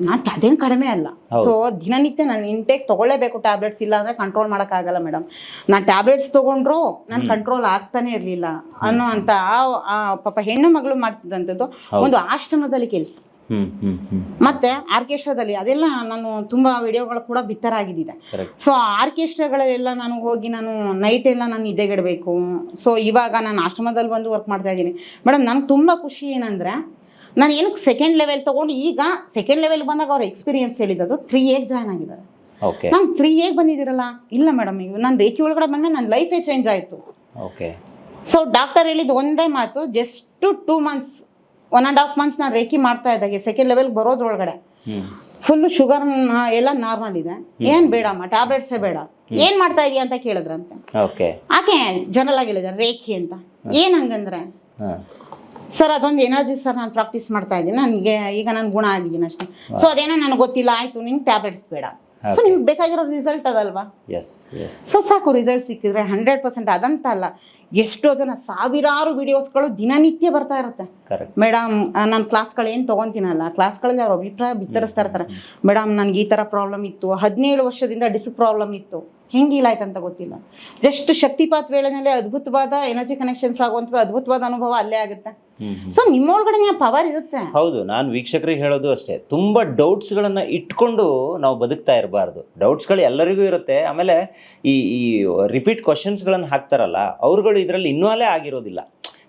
ನಾನು ಅದೇನು ಕಡಿಮೆ ಅಲ್ಲ. ಸೊ ದಿನನಿತ್ಯ ನಾನು ಇಂಟೇಕ್ ತಗೊಳ್ಳೇಬೇಕು ಟ್ಯಾಬ್ಲೆಟ್ಸ್ ಇಲ್ಲ ಅಂದರೆ ಕಂಟ್ರೋಲ್ ಮಾಡೋಕ್ಕಾಗಲ್ಲ ಮೇಡಮ್ ನಾನು ಟ್ಯಾಬ್ಲೆಟ್ಸ್ ತಗೊಂಡ್ರು ನಾನು ಕಂಟ್ರೋಲ್ ಆಗ್ತಾನೆ ಇರಲಿಲ್ಲ ಅನ್ನೋ ಅಂತ ಆ- ಪಾಪ ಹೆಣ್ಣು ಮಗಳು ಮಾಡ್ತಿದ್ದಂಥದ್ದು ಒಂದು ಆಶ್ರಮದಲ್ಲಿ ಕೆಲಸ. ಮತ್ತೆ ಆರ್ಕೆಸ್ಟ್ರಾದಲ್ಲಿ ಅದೆಲ್ಲ ನಾನು ತುಂಬಾ ವಿಡಿಯೋಗಳು ಕೂಡ ಬಿತ್ತರಾಗಿದ್ದಿದೆ. ಸೊ ಆರ್ಕೆಸ್ಟ್ರಾಗಳೆಲ್ಲ ನಾನು ಹೋಗಿ ನಾನು ನೈಟ್ ಎಲ್ಲ ನಾನು ನಿದ್ದೆಗೆಡಬೇಕು. ಸೊ ಇವಾಗ ನಾನು ಆಶ್ರಮದಲ್ಲಿ ಬಂದು ವರ್ಕ್ ಮಾಡ್ತಾ ಇದ್ದೀನಿ. ಮೇಡಮ್ ನನಗೆ ತುಂಬಾ ಖುಷಿ ಏನಂದ್ರೆ ನಾನು ಏನಕ್ಕೆ ಸೆಕೆಂಡ್ ಲೆವೆಲ್ ತಗೊಂಡು ಈಗ ಸೆಕೆಂಡ್ ಲೆವೆಲ್ ಬಂದಾಗ ಅವ್ರ ಎಕ್ಸ್ಪೀರಿಯನ್ಸ್ ಹೇಳಿದ್ದು ತ್ರೀ ಏಗ್ ಜಾಯ್ನ್ ಆಗಿದ್ದಾರೆ. ಓಕೆ ನಾನು ತ್ರೀ ಏಗ್ ಬಂದಿದ್ದೀರಲ್ಲ? ಇಲ್ಲ ಮೇಡಮ್ ಈಗ ನಾನು ರೇಖಿ ಒಳಗಡೆ ಬಂದ್ಮೇಲೆ ನನ್ನ ಲೈಫೇ ಚೇಂಜ್ ಆಯಿತು. ಓಕೆ ಸೊ ಡಾಕ್ಟರ್ ಹೇಳಿದ್ದು ಒಂದೇ ಮಾತು just two months one and half months ನಾನು ರೇಖಿ ಮಾಡ್ತಾ ಇದ್ದಾಗೆ ಸೆಕೆಂಡ್ ಲೆವೆಲ್ ಬರೋದ್ರೊಳಗಡೆ. ಫುಲ್ಲು ಫುಲ್ ಶುಗರ್ ಎಲ್ಲ ನಾರ್ಮಲ್ ಇದೆ. ಏನು ಬೇಡಮ್ಮ ಟ್ಯಾಬ್ಲೆಟ್ಸೇ ಬೇಡ. ಏನ್ ಮಾಡ್ತಾ ಇದೀಯ ಅಂತ ಕೇಳಿದ್ರಂತೆ. ಆಕೆ ಜನರಲ್ ಆಗಿ ಹೇಳಿದಾರೆ ರೇಖಿ ಅಂತ. ಏನು ಹಂಗಂದ್ರೆ ಸರ್ ಅದೊಂದು ಎನರ್ಜಿ ಸರ್ ನಾನು ಪ್ರಾಕ್ಟೀಸ್ ಮಾಡ್ತಾ ಇದ್ದೀನಿ. ನನಗೆ ಈಗ ನಾನು ಗುಣ ಆಗಿದ್ದೀನಿ ಅಷ್ಟೇ. ಸೊ ಅದೇನೋ ನನಗೆ ಗೊತ್ತಿಲ್ಲ ಆಯ್ತು ನಿಂಗೆ ಟ್ಯಾಬ್ಲೆಟ್ಸ್ ಬೇಡ. ಸೊ ನಿಮ್ಗೆ ಬೇಕಾಗಿರೋ ರಿಸಲ್ಟ್ ಅದಲ್ವಾ? ಸೊ ಸಾಕು ರಿಸಲ್ಟ್ ಸಿಕ್ಕಿದ್ರೆ ಹಂಡ್ರೆಡ್ ಪರ್ಸೆಂಟ್ ಅದಂತ ಅಲ್ಲ. ಎಷ್ಟೋ ಜನ ಸಾವಿರಾರು ವಿಡಿಯೋಸ್ಗಳು ದಿನನಿತ್ಯ ಬರ್ತಾ ಇರುತ್ತೆ. ಮೇಡಮ್ ನಾನು ಕ್ಲಾಸ್ಗಳು ಏನು ತೊಗೊತೀನಲ್ಲ? ಕ್ಲಾಸ್ಗಳಲ್ಲಿ ಅವ್ರ ಅಭಿಪ್ರಾಯ ಬಿತ್ತರಿಸ್ತಾ ಇರ್ತಾರೆ. ಮೇಡಮ್ ನನಗೆ ಈ ಥರ ಪ್ರಾಬ್ಲಮ್ ಇತ್ತು. ಹದಿನೇಳು ವರ್ಷದಿಂದ ಡಿಸ್ಕ್ ಪ್ರಾಬ್ಲಮ್ ಇತ್ತು. ಹೆಂಗೆ ಇಲ್ಲ ಅಂತ ಗೊತ್ತಿಲ್ಲ. ಜಸ್ಟ್ ಶಕ್ತಿಪಾತ್ ವೇಳೆನಲ್ಲೇ ಅದ್ಭುತವಾದ ಎನರ್ಜಿ ಕನೆಕ್ಷನ್ಸ್ ಆಗುವಂಥ ಅದ್ಭುತವಾದ ಅನುಭವ ಅಲ್ಲೇ ಆಗುತ್ತೆ. ಸೊ ನಿಮ್ಮೊಳಗಡೆ ಪವರ್ ಇರುತ್ತೆ. ಹೌದು ನಾನು ವೀಕ್ಷಕರಿಗೆ ಹೇಳೋದು ಅಷ್ಟೇ. ತುಂಬಾ ಡೌಟ್ಸ್ ಗಳನ್ನ ಇಟ್ಕೊಂಡು ನಾವು ಬದುಕ್ತಾ ಇರಬಾರ್ದು. ಡೌಟ್ಸ್ಗಳು ಎಲ್ಲರಿಗೂ ಇರುತ್ತೆ. ಆಮೇಲೆ ಈ ಈ ರಿಪೀಟ್ ಗಳನ್ನ ಹಾಕ್ತಾರಲ್ಲ ಅವ್ರುಗಳು ಇದರಲ್ಲಿ ಇನ್ವಾಲೇ ಆಗಿರೋದಿಲ್ಲ.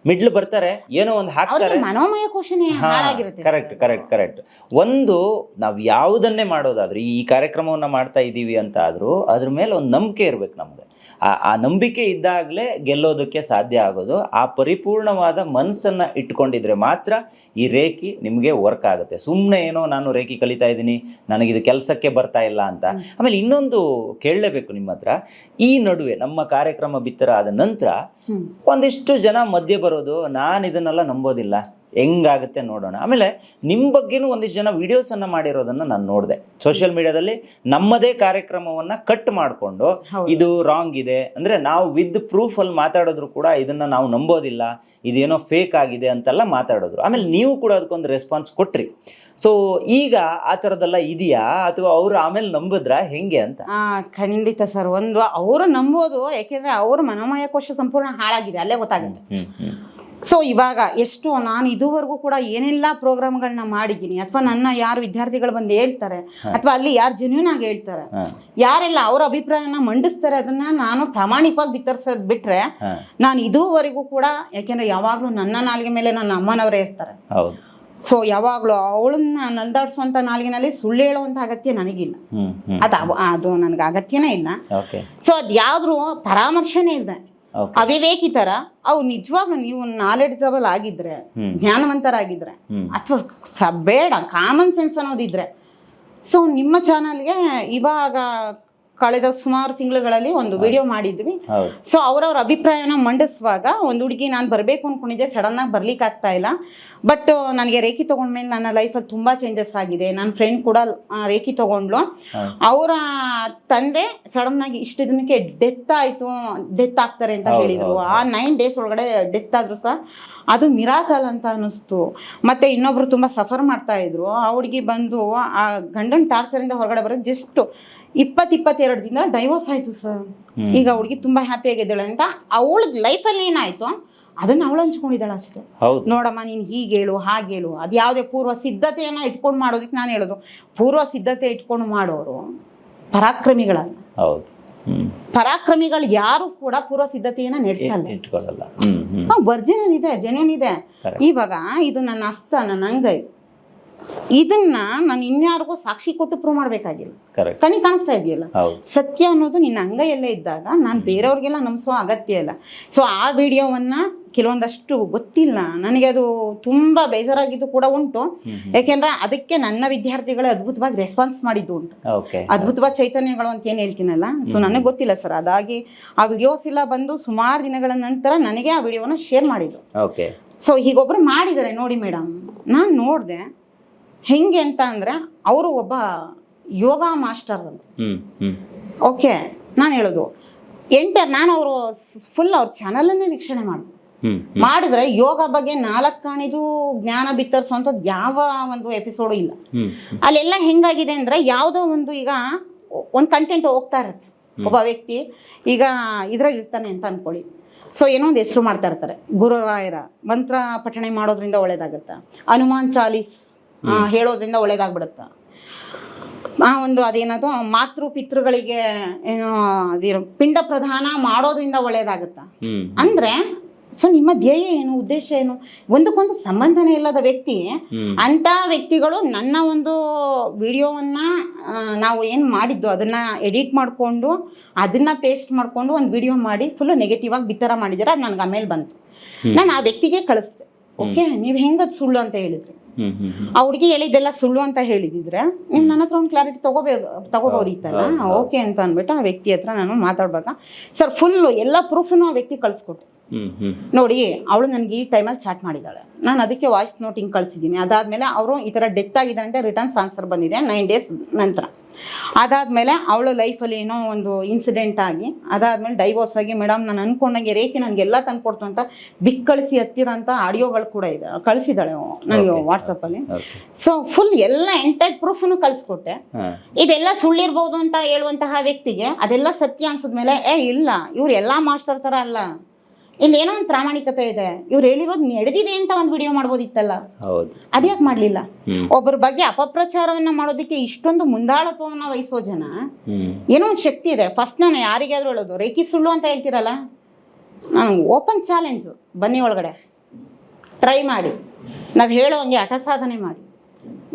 ಮಿಡ್ಲ್ ಬರ್ತಾರೆ ಏನೋ ಒಂದು ಹಾಕ್ತಾರೆ. ಮನೋಮಯ ಕೋಶನೇ ಹಾಳಾಗಿರುತ್ತೆ. ಕರೆಕ್ಟ್ ಕರೆಕ್ಟ್ ಕರೆಕ್ಟ್ ಒಂದು ನಾವು ಯಾವುದನ್ನೇ ಮಾಡೋದಾದ್ರೂ ಈ ಕಾರ್ಯಕ್ರಮವನ್ನ ಮಾಡ್ತಾ ಇದ್ದೀವಿ ಅಂತ ಆದ್ರೂ ಅದ್ರ ಮೇಲೆ ಒಂದು ನಂಬಿಕೆ ಇರ್ಬೇಕು ನಮ್ಗೆ. ಆ ಆ ನಂಬಿಕೆ ಇದ್ದಾಗಲೇ ಗೆಲ್ಲೋದಕ್ಕೆ ಸಾಧ್ಯ ಆಗೋದು. ಆ ಪರಿಪೂರ್ಣವಾದ ಮನಸ್ಸನ್ನು ಇಟ್ಕೊಂಡಿದ್ರೆ ಮಾತ್ರ ಈ ರೇಖಿ ನಿಮಗೆ ವರ್ಕ್ ಆಗುತ್ತೆ. ಸುಮ್ಮನೆ ಏನೋ ನಾನು ರೇಖಿ ಕಲಿತಾ ಇದ್ದೀನಿ ನನಗಿದು ಕೆಲಸಕ್ಕೆ ಬರ್ತಾ ಇಲ್ಲ ಅಂತ. ಆಮೇಲೆ ಇನ್ನೊಂದು ಕೇಳಲೇಬೇಕು ನಿಮ್ಮ ಹತ್ರ. ಈ ನಡುವೆ ನಮ್ಮ ಕಾರ್ಯಕ್ರಮ ಬಿತ್ತರ ಆದ ನಂತರ ಒಂದಿಷ್ಟು ಜನ ಮಧ್ಯೆ ಬರೋದು ನಾನು ಇದನ್ನೆಲ್ಲ ನಂಬೋದಿಲ್ಲ. ಹೆಂಗಾಗುತ್ತೆ ನೋಡೋಣ. ಆಮೇಲೆ ನಿಮ್ಮ ಬಗ್ಗೆನೂ ಒಂದಿಷ್ಟು ಜನ ವಿಡಿಯೋಸ್ ಮಾಡಿರೋದನ್ನು ಮಾಡಿರೋದನ್ನ ನಾನು ನೋಡಿದೆ. ಸೋಷಿಯಲ್ ಮೀಡಿಯಾದಲ್ಲಿ ನಮ್ಮದೇ ಕಾರ್ಯಕ್ರಮವನ್ನ ಕಟ್ ಮಾಡಿಕೊಂಡು ಇದು ರಾಂಗ್ ಇದೆ. ಅಂದ್ರೆ ನಾವು ವಿದ್ ಪ್ರೂಫ್ ಅಲ್ಲಿ ಮಾತಾಡಿದ್ರು ಕೂಡ ಇದನ್ನ ನಾವು ನಂಬೋದಿಲ್ಲ ಇದೇನೋ ಫೇಕ್ ಆಗಿದೆ ಅಂತೆಲ್ಲ ಮಾತಾಡಿದ್ರು. ಆಮೇಲೆ ನೀವು ಕೂಡ ಅದಕ್ಕೊಂದು ರೆಸ್ಪಾನ್ಸ್ ಕೊಟ್ರಿ. ಸೊ ಈಗ ಆ ಥರದ್ದೆಲ್ಲ ಇದೆಯಾ? ಅಥವಾ ಅವರು ಆಮೇಲೆ ನಂಬಿದ್ರ? ಹೆಂಗೆ ಅಂತ? ಖಂಡಿತ ಸರ್. ಒಂದು ಅವರು ನಂಬೋದು ಯಾಕೆಂದ್ರೆ ಅವ್ರ ಮನೋಮಯ ಕೋಶ ಸಂಪೂರ್ಣ ಹಾಳಾಗಿದೆ. ಅಲ್ಲೇ ಗೊತ್ತಾಗುತ್ತೆ. ಸೊ ಇವಾಗ ಎಷ್ಟು ನಾನು ಇದುವರೆಗೂ ಕೂಡ ಏನೆಲ್ಲ ಪ್ರೋಗ್ರಾಮ್ಗಳನ್ನ ಮಾಡಿದ್ದೀನಿ ಅಥವಾ ನನ್ನ ಯಾರು ವಿದ್ಯಾರ್ಥಿಗಳು ಬಂದು ಹೇಳ್ತಾರೆ ಅಥವಾ ಅಲ್ಲಿ ಯಾರು ಜೆನ್ಯೂನ್ ಆಗಿ ಹೇಳ್ತಾರೆ ಯಾರೆಲ್ಲ ಅವ್ರ ಅಭಿಪ್ರಾಯನ ಮಂಡಿಸ್ತಾರೆ ಅದನ್ನ ನಾನು ಪ್ರಾಮಾಣಿಕವಾಗಿ ಬಿತ್ತರಿಸೋದು ಬಿಟ್ರೆ ನಾನು ಇದುವರೆಗೂ ಕೂಡ ಯಾಕೆಂದ್ರೆ ಯಾವಾಗ್ಲೂ ನನ್ನ ನಾಲಿಗೆ ಮೇಲೆ ನನ್ನ ಅಮ್ಮನವರೇ ಇರ್ತಾರೆ. ಸೊ ಯಾವಾಗ್ಲೂ ಅವಳನ್ನ ನಲ್ದಾಡ್ಸುವಂತ ನಾಲಿಗೆನಲ್ಲಿ ಸುಳ್ಳು ಹೇಳುವಂತ ಅಗತ್ಯ ನನಗಿಲ್ಲ. ಅದು ನನ್ಗೆ ಅದು ನನಗೆ ಅಗತ್ಯನೇ ಇಲ್ಲ. ಸೊ ಅದ್ ಯಾವ್ದು ಪರಾಮರ್ಶನೇ ಇದೆ ಓಕೆ ಅವಿವೇಕಿ ತರ ಅವು ನಿಜವಾಗ್ಲೂ ನೀವು ನಾಲೆಡ್ಜಬಲ್ ಆಗಿದ್ರೆ. ಜ್ಞಾನವಂತರಾಗಿದ್ರೆ. ಅಥವಾ ಬೇಡ ಕಾಮನ್ ಸೆನ್ಸ್ ಅನ್ನೋದಿದ್ರೆ ಸೊ ನಿಮ್ಮ ಚಾನಲ್ಗೆ ಇವಾಗ ಕಳೆದ ಸುಮಾರು ತಿಂಗಳುಗಳಲ್ಲಿ ಒಂದು ವಿಡಿಯೋ ಮಾಡಿದ್ವಿ. ಸೊ ಅವ್ರವ್ರ ಅಭಿಪ್ರಾಯನ ಮಂಡಿಸುವಾಗ ಒಂದು ಹುಡುಗಿ ನಾನು ಬರಬೇಕು ಅನ್ಕೊಂಡಿದ್ದೆ ಸಡನ್ ಆಗಿ ಬರ್ಲಿಕ್ಕೆ ಆಗ್ತಾ ಇಲ್ಲ. ಬಟ್ ನನಗೆ ರೇಖಿ ತಗೊಂಡ್ಮೇಲೆ ನನ್ನ ಲೈಫಲ್ಲಿ ತುಂಬಾ ಚೇಂಜಸ್ ಆಗಿದೆ. ನನ್ನ ಫ್ರೆಂಡ್ ಕೂಡ ರೇಖಿ ತಗೊಂಡ್ಲು ಅವರ ತಂದೆ ಸಡನ್ ಆಗಿ ಇಷ್ಟು ದಿನಕ್ಕೆ ಡೆತ್ ಆಯ್ತು ಡೆತ್ ಆಗ್ತಾರೆ ಅಂತ ಹೇಳಿದ್ರು. ಆ ನೈನ್ ಡೇಸ್ ಒಳಗಡೆ ಡೆತ್ ಆದ್ರು ಸಹ ಅದು ಮಿರಾಕಲ್ ಅಂತ ಅನಿಸ್ತು ಮತ್ತೆ ಇನ್ನೊಬ್ರು ತುಂಬಾ ಸಫರ್ ಮಾಡ್ತಾ ಇದ್ರು. ಆ ಹುಡುಗಿ ಬಂದು ಆ ಗಂಡನ್ ಟಾರ್ಚರ್ ಇಂದ ಹೊರಗಡೆ ಬರೋದು ಜಸ್ಟ್ ಇಪ್ಪತ್ ಇಪ್ಪತ್ತೆರಡು ದಿನ ಡೈವೋರ್ಸ್ ಆಯ್ತು ಸರ್ ಈಗ ಹುಡುಗಿ ತುಂಬಾ ಹ್ಯಾಪಿ ಆಗಿದ್ದಾಳೆ ಅಂತ ಅವಳ ಲೈಫಲ್ಲಿ ಏನಾಯ್ತು? ಅದನ್ನ ಅವಳು ಹಂಚ್ಕೊಂಡಿದ್ದಾಳೆ ಅಷ್ಟೇ. ಹೌದು. ನೋಡಮ್ಮ ನೀನು ಹೀಗೆ ಹೇಳು ಹಾಗೆ ಹೇಳು. ಅದು ಯಾವುದೇ ಪೂರ್ವ ಸಿದ್ಧತೆಯನ್ನ ಇಟ್ಕೊಂಡು ಮಾಡೋದಕ್ಕೆ ನಾನು ಹೇಳೋದು. ಪೂರ್ವ ಸಿದ್ಧತೆ ಇಟ್ಕೊಂಡು ಮಾಡೋರು ಪರಾಕ್ರಮಿಗಳಲ್ಲ. ಹೌದು. ಪರಾಕ್ರಮಿಗಳು ಯಾರು ಕೂಡ ಪೂರ್ವ ಸಿದ್ಧತೆಯನ್ನ ನಡೆಸಲ್ಲ. ಹ್ಮ್ ಇದೆ ಜೆನ್ಯೂನ್ ಇದೆ. ಇವಾಗ ಇದು ನನ್ನ ಹಸ್ತ ನನ್ನ ಅಂಗೈ. ಇದನ್ನ ನಾನು ಇನ್ಯಾರಿಗೂ ಸಾಕ್ಷಿ ಕೊಟ್ಟು ಪ್ರೂವ್ ಮಾಡ್ಬೇಕಾಗಿಲ್ಲ. ಕರೆಕ್ಟ್ ಕಣ್ಣಿ ಕಾಣಿಸ್ತಾ ಇದೆಯಲ್ಲ? ಹೌದು. ಸತ್ಯ ಅನ್ನೋದು ನಿನ್ನ ಅಂಗೈಯಲ್ಲೇ ಇದ್ದಾಗ ನಾನು ಬೇರೆಯವ್ರಿಗೆಲ್ಲ ನಂಬಿಸೋ ಅಗತ್ಯ ಇಲ್ಲ. ಸೊ ಆ ವಿಡಿಯೋವನ್ನ ಕೆಲವೊಂದಷ್ಟು ಗೊತ್ತಿಲ್ಲ. ನನಗೆ ಅದು ತುಂಬಾ ಬೇಜಾರಾಗಿದ್ದು ಕೂಡ ಉಂಟು. ಯಾಕೆಂದ್ರೆ ಅದಕ್ಕೆ ನನ್ನ ವಿದ್ಯಾರ್ಥಿಗಳೇ ಅದ್ಭುತವಾಗಿ ರೆಸ್ಪಾನ್ಸ್ ಮಾಡಿದ್ದು ಉಂಟು. ಓಕೆ ಅದ್ಭುತವಾದ ಚೈತನ್ಯಗಳು ಅಂತ ಏನು ಹೇಳ್ತೀನಲ್ಲ? ಸೊ ನನಗೆ ಗೊತ್ತಿಲ್ಲ ಸರ್ ಅದಾಗಿ ಆ ವಿಡಿಯೋಸ್ ಎಲ್ಲ ಬಂದು ಸುಮಾರು ದಿನಗಳ ನಂತರ ನನಗೆ ಆ ವಿಡಿಯೋನ ಶೇರ್ ಮಾಡಿದ್ರು ಓಕೆ ಸೊ ಹೀಗೊಬ್ರು ಮಾಡಿದ್ದಾರೆ ನೋಡಿ ಮೇಡಮ್ ನಾನು ನೋಡಿದೆ. ಹೆಂಗೆ ಅಂತ ಅಂದರೆ ಅವರು ಒಬ್ಬ ಯೋಗ ಮಾಸ್ಟರ್ ಓಕೆ ನಾನು ಹೇಳೋದು. ಎಂಟರ್ ನಾನು ಅವರು ಫುಲ್ ಅವ್ರ ಚಾನಲನ್ನೇ ವೀಕ್ಷಣೆ ಮಾಡಿದೆ ಮಾಡಿದ್ರೆ ಯೋಗ ಬಗ್ಗೆ ನಾಲ್ಕು ಕಾಣಿದು ಜ್ಞಾನ ಬಿತ್ತರಿಸುವಂಥದ್ದು ಯಾವ ಒಂದು ಎಪಿಸೋಡು ಇಲ್ಲ. ಅಲ್ಲೆಲ್ಲ ಹೆಂಗಾಗಿದೆ ಅಂದ್ರೆ ಯಾವುದೋ ಒಂದು ಈಗ ಒಂದು ಕಂಟೆಂಟ್ ಹೋಗ್ತಾ ಇರುತ್ತೆ. ಒಬ್ಬ ವ್ಯಕ್ತಿ ಈಗ ಇದ್ರಾಗ ಇರ್ತಾನೆ ಅಂತ ಅನ್ಕೊಳ್ಳಿ. ಸೊ ಏನೋ ಒಂದು ಹೆಸರು ಮಾಡ್ತಾ ಇರ್ತಾರೆ. ಗುರುರಾಯರ ಮಂತ್ರ ಪಠಣೆ ಮಾಡೋದ್ರಿಂದ ಒಳ್ಳೇದಾಗತ್ತ? ಹನುಮಾನ್ ಚಾಲೀಸ್ ಹೇಳೋದ್ರಿಂದ ಒಳ್ಳೇದಾಗ್ಬಿಡುತ್ತೆ. ಆ ಒಂದು ಅದೇನದು ಮಾತೃ ಪಿತೃಗಳಿಗೆ ಏನು ಪಿಂಡ ಪ್ರಧಾನ ಮಾಡೋದ್ರಿಂದ ಒಳ್ಳೇದಾಗುತ್ತ. ಅಂದ್ರೆ ಸೊ ನಿಮ್ಮ ಧ್ಯೇಯ ಏನು ಉದ್ದೇಶ ಏನು? ಒಂದಕ್ಕೊಂದು ಸಂಬಂಧನೇ ಇಲ್ಲದ ವ್ಯಕ್ತಿ ಅಂತ ವ್ಯಕ್ತಿಗಳು ನನ್ನ ಒಂದು ವಿಡಿಯೋವನ್ನ ನಾವು ಏನು ಮಾಡಿದ್ದು ಅದನ್ನ ಎಡಿಟ್ ಮಾಡಿಕೊಂಡು ಅದನ್ನ ಪೇಸ್ಟ್ ಮಾಡಿಕೊಂಡು ಒಂದು ವಿಡಿಯೋ ಮಾಡಿ ಫುಲ್ ನೆಗೆಟಿವ್ ಆಗಿ ಬಿತ್ತರ ಮಾಡಿದಿರ ಅದು ನನಗೆ ಆಮೇಲೆ ಬಂತು. ನಾನು ಆ ವ್ಯಕ್ತಿಗೆ ಕಳಿಸ್ದೆ. ಓಕೆ ನೀವು ಹೆಂಗದ್ ಸುಳ್ಳು ಅಂತ ಹೇಳಿದ್ರಿ? ಆ ಹುಡುಗಿ ಹೇಳಿದ್ದೆಲ್ಲ ಸುಳ್ಳು ಅಂತ ಹೇಳಿದಿದ್ರೆ ನೀವು ನನ್ನ ಹತ್ರ ಒಂದು ಕ್ಲಾರಿಟಿ ತಗೋಬೇಕು ತಗೋಬೋದಿತ್ತಲ್ಲ ಹೌದು. ಓಕೆ ಅಂತ ಅಂದ್ಬಿಟ್ಟು ಆ ವ್ಯಕ್ತಿ ಹತ್ರ ನಾನು ಮಾತಾಡ್ಬೇಕಾ ಸರ್ ಫುಲ್ ಎಲ್ಲ ಪ್ರೂಫ್ನು ಆ ವ್ಯಕ್ತಿ ಕಳಿಸ್ಕೊಟ್ಟೆ ನೋಡಿ ಅವಳು ನನಗೆ ಈ ಟೈಮಲ್ಲಿ ಚಾಟ್ ಮಾಡಿದ್ದಾಳೆ ನಾನು ಅದಕ್ಕೆ ವಾಯ್ಸ್ ನೋಟ್ ಹಿಂಗೆ ಕಳಿಸಿದ್ದೀನಿ ಅದಾದಮೇಲೆ ಅವರು ಈ ಥರ ಡೆತ್ ಆಗಿದೆ ಅಂತ ರಿಟರ್ನ್ಸ್ ಆನ್ಸರ್ ಬಂದಿದೆ ನೈನ್ ಡೇಸ್ ನಂತರ. ಅದಾದಮೇಲೆ ಅವಳ ಲೈಫಲ್ಲಿ ಏನೋ ಒಂದು ಇನ್ಸಿಡೆಂಟ್ ಆಗಿ ಅದಾದಮೇಲೆ ಡೈವೋರ್ಸ್ ಆಗಿ ಮೇಡಮ್ ನಾನು ಅನ್ಕೊಂಡಂಗೆ ರೇಖೆ ನನಗೆಲ್ಲ ತಂದ್ಕೊಡ್ತು ಅಂತ ಬಿಕ್ ಕಳಿಸಿ ಹತ್ತಿರಂತ ಆಡಿಯೋಗಳು ಕೂಡ ಇದೆ. ಕಳಿಸಿದ್ದಾಳೆ ನನಗೆ. ವಾಟ್ಸಪ್ಪಲ್ಲಿ ಸೊ ಫುಲ್ ಎಲ್ಲ ಎಂಟೈರ್ ಪ್ರೂಫನ್ನು ಕಳಿಸ್ಕೊಟ್ಟೆ. ಇದೆಲ್ಲ ಸುಳ್ಳಿರ್ಬೋದು ಅಂತ ಹೇಳುವಂತಹ ವ್ಯಕ್ತಿಗೆ ಅದೆಲ್ಲ ಸತ್ಯ ಅನ್ಸಿದ್ಮೇಲೆ ಏ ಇಲ್ಲ ಇವ್ರು ಎಲ್ಲ ಮಾಸ್ಟರ್ ಥರ ಅಲ್ಲ. ಇಲ್ಲಿ ಏನೋ ಒಂದು ಪ್ರಾಮಾಣಿಕತೆ ಇದೆ. ಇವ್ರು ಹೇಳಿರೋದು ನಡೆದಿದೆ ಅಂತ ಒಂದು ವಿಡಿಯೋ ಮಾಡ್ಬೋದಿತ್ತಲ್ಲ? ಅದ್ಯಾಕೆ ಮಾಡ್ಲಿಲ್ಲ? ಒಬ್ಬರ ಬಗ್ಗೆ ಅಪಪ್ರಚಾರವನ್ನ ಮಾಡೋದಕ್ಕೆ ಇಷ್ಟೊಂದು ಮುಂದಾಳತ್ವವನ್ನ ವಹಿಸೋ ಜನ ಏನೋ ಒಂದು ಶಕ್ತಿ ಇದೆ. ಫಸ್ಟ್ ನಾನು ಯಾರಿಗಾದ್ರೂ ಹೇಳೋದು ರೇಖಿ ಸುಳ್ಳು ಅಂತ ಹೇಳ್ತೀರಲ್ಲ? ನಾನು ಓಪನ್ ಚಾಲೆಂಜು ಬನ್ನಿ ಒಳಗಡೆ. ಟ್ರೈ ಮಾಡಿ. ನಾವು ಹೇಳೋ ಹಂಗೆ ಹಠ ಸಾಧನೆ ಮಾಡಿ.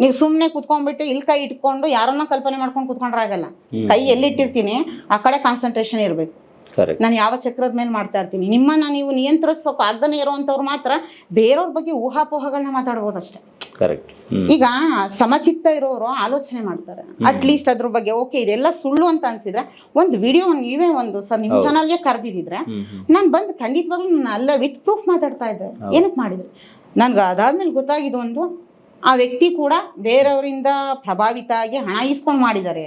ನೀವು ಸುಮ್ಮನೆ ಕುತ್ಕೊಂಡ್ಬಿಟ್ಟು ಇಲ್ಲಿ ಕೈ ಇಟ್ಕೊಂಡು ಯಾರನ್ನ ಕಲ್ಪನೆ ಮಾಡ್ಕೊಂಡು ಕುತ್ಕೊಂಡ್ರಾಗಲ್ಲ. ಕೈ ಎಲ್ಲಿಟ್ಟಿರ್ತೀನಿ? ಆ ಕಡೆ ಕಾನ್ಸಂಟ್ರೇಷನ್ ಇರಬೇಕು. ನಾನು ಯಾವ ಚಕ್ರದ ಮೇಲೆ ಮಾಡ್ತಾ ಇರ್ತೀನಿ? ನಿಮ್ಮನ್ನ ನೀವು ನಿಯಂತ್ರಿಸೋಕೆ ಆಗದೇ ಇರೋವಂಥವ್ರು ಮಾತ್ರ ಬೇರೆಯವ್ರ ಬಗ್ಗೆ ಊಹಾಪೋಹಗಳನ್ನ ಮಾತಾಡ್ಬೋದು ಅಷ್ಟೇ ಕರೆಕ್ಟ್ ಈಗ ಸಮಚಿತ್ತ ಇರೋರು ಆಲೋಚನೆ ಮಾಡ್ತಾರೆ. ಅಟ್ಲೀಸ್ಟ್ ಅದ್ರ ಬಗ್ಗೆ ಓಕೆ ಇದೆಲ್ಲ ಸುಳ್ಳು ಅಂತ ಅನ್ಸಿದ್ರೆ ಒಂದು ವಿಡಿಯೋ ನೀವೇ ಒಂದು ಸರ್ ನಿಮ್. ಚಾನಲ್ಗೆ ಕರೆದಿದ್ರೆ ನಾನು ಬಂದು ಖಂಡಿತವಾಗ್ಲೂ ನಾನು ಅಲ್ಲೇ ವಿತ್ ಪ್ರೂಫ್ ಮಾತಾಡ್ತಾ ಇದ್ದೆ. ಏನಕ್ಕೆ ಮಾಡಿದ್ರು? ನನ್ಗೆ ಅದಾದ್ಮೇಲೆ ಗೊತ್ತಾಗಿದ್ದು ಒಂದು ಆ ವ್ಯಕ್ತಿ ಕೂಡ ಬೇರೆಯವರಿಂದ ಪ್ರಭಾವಿತ ಆಗಿ ಹಣ ಇಸ್ಕೊಂಡು ಮಾಡಿದ್ದಾರೆ.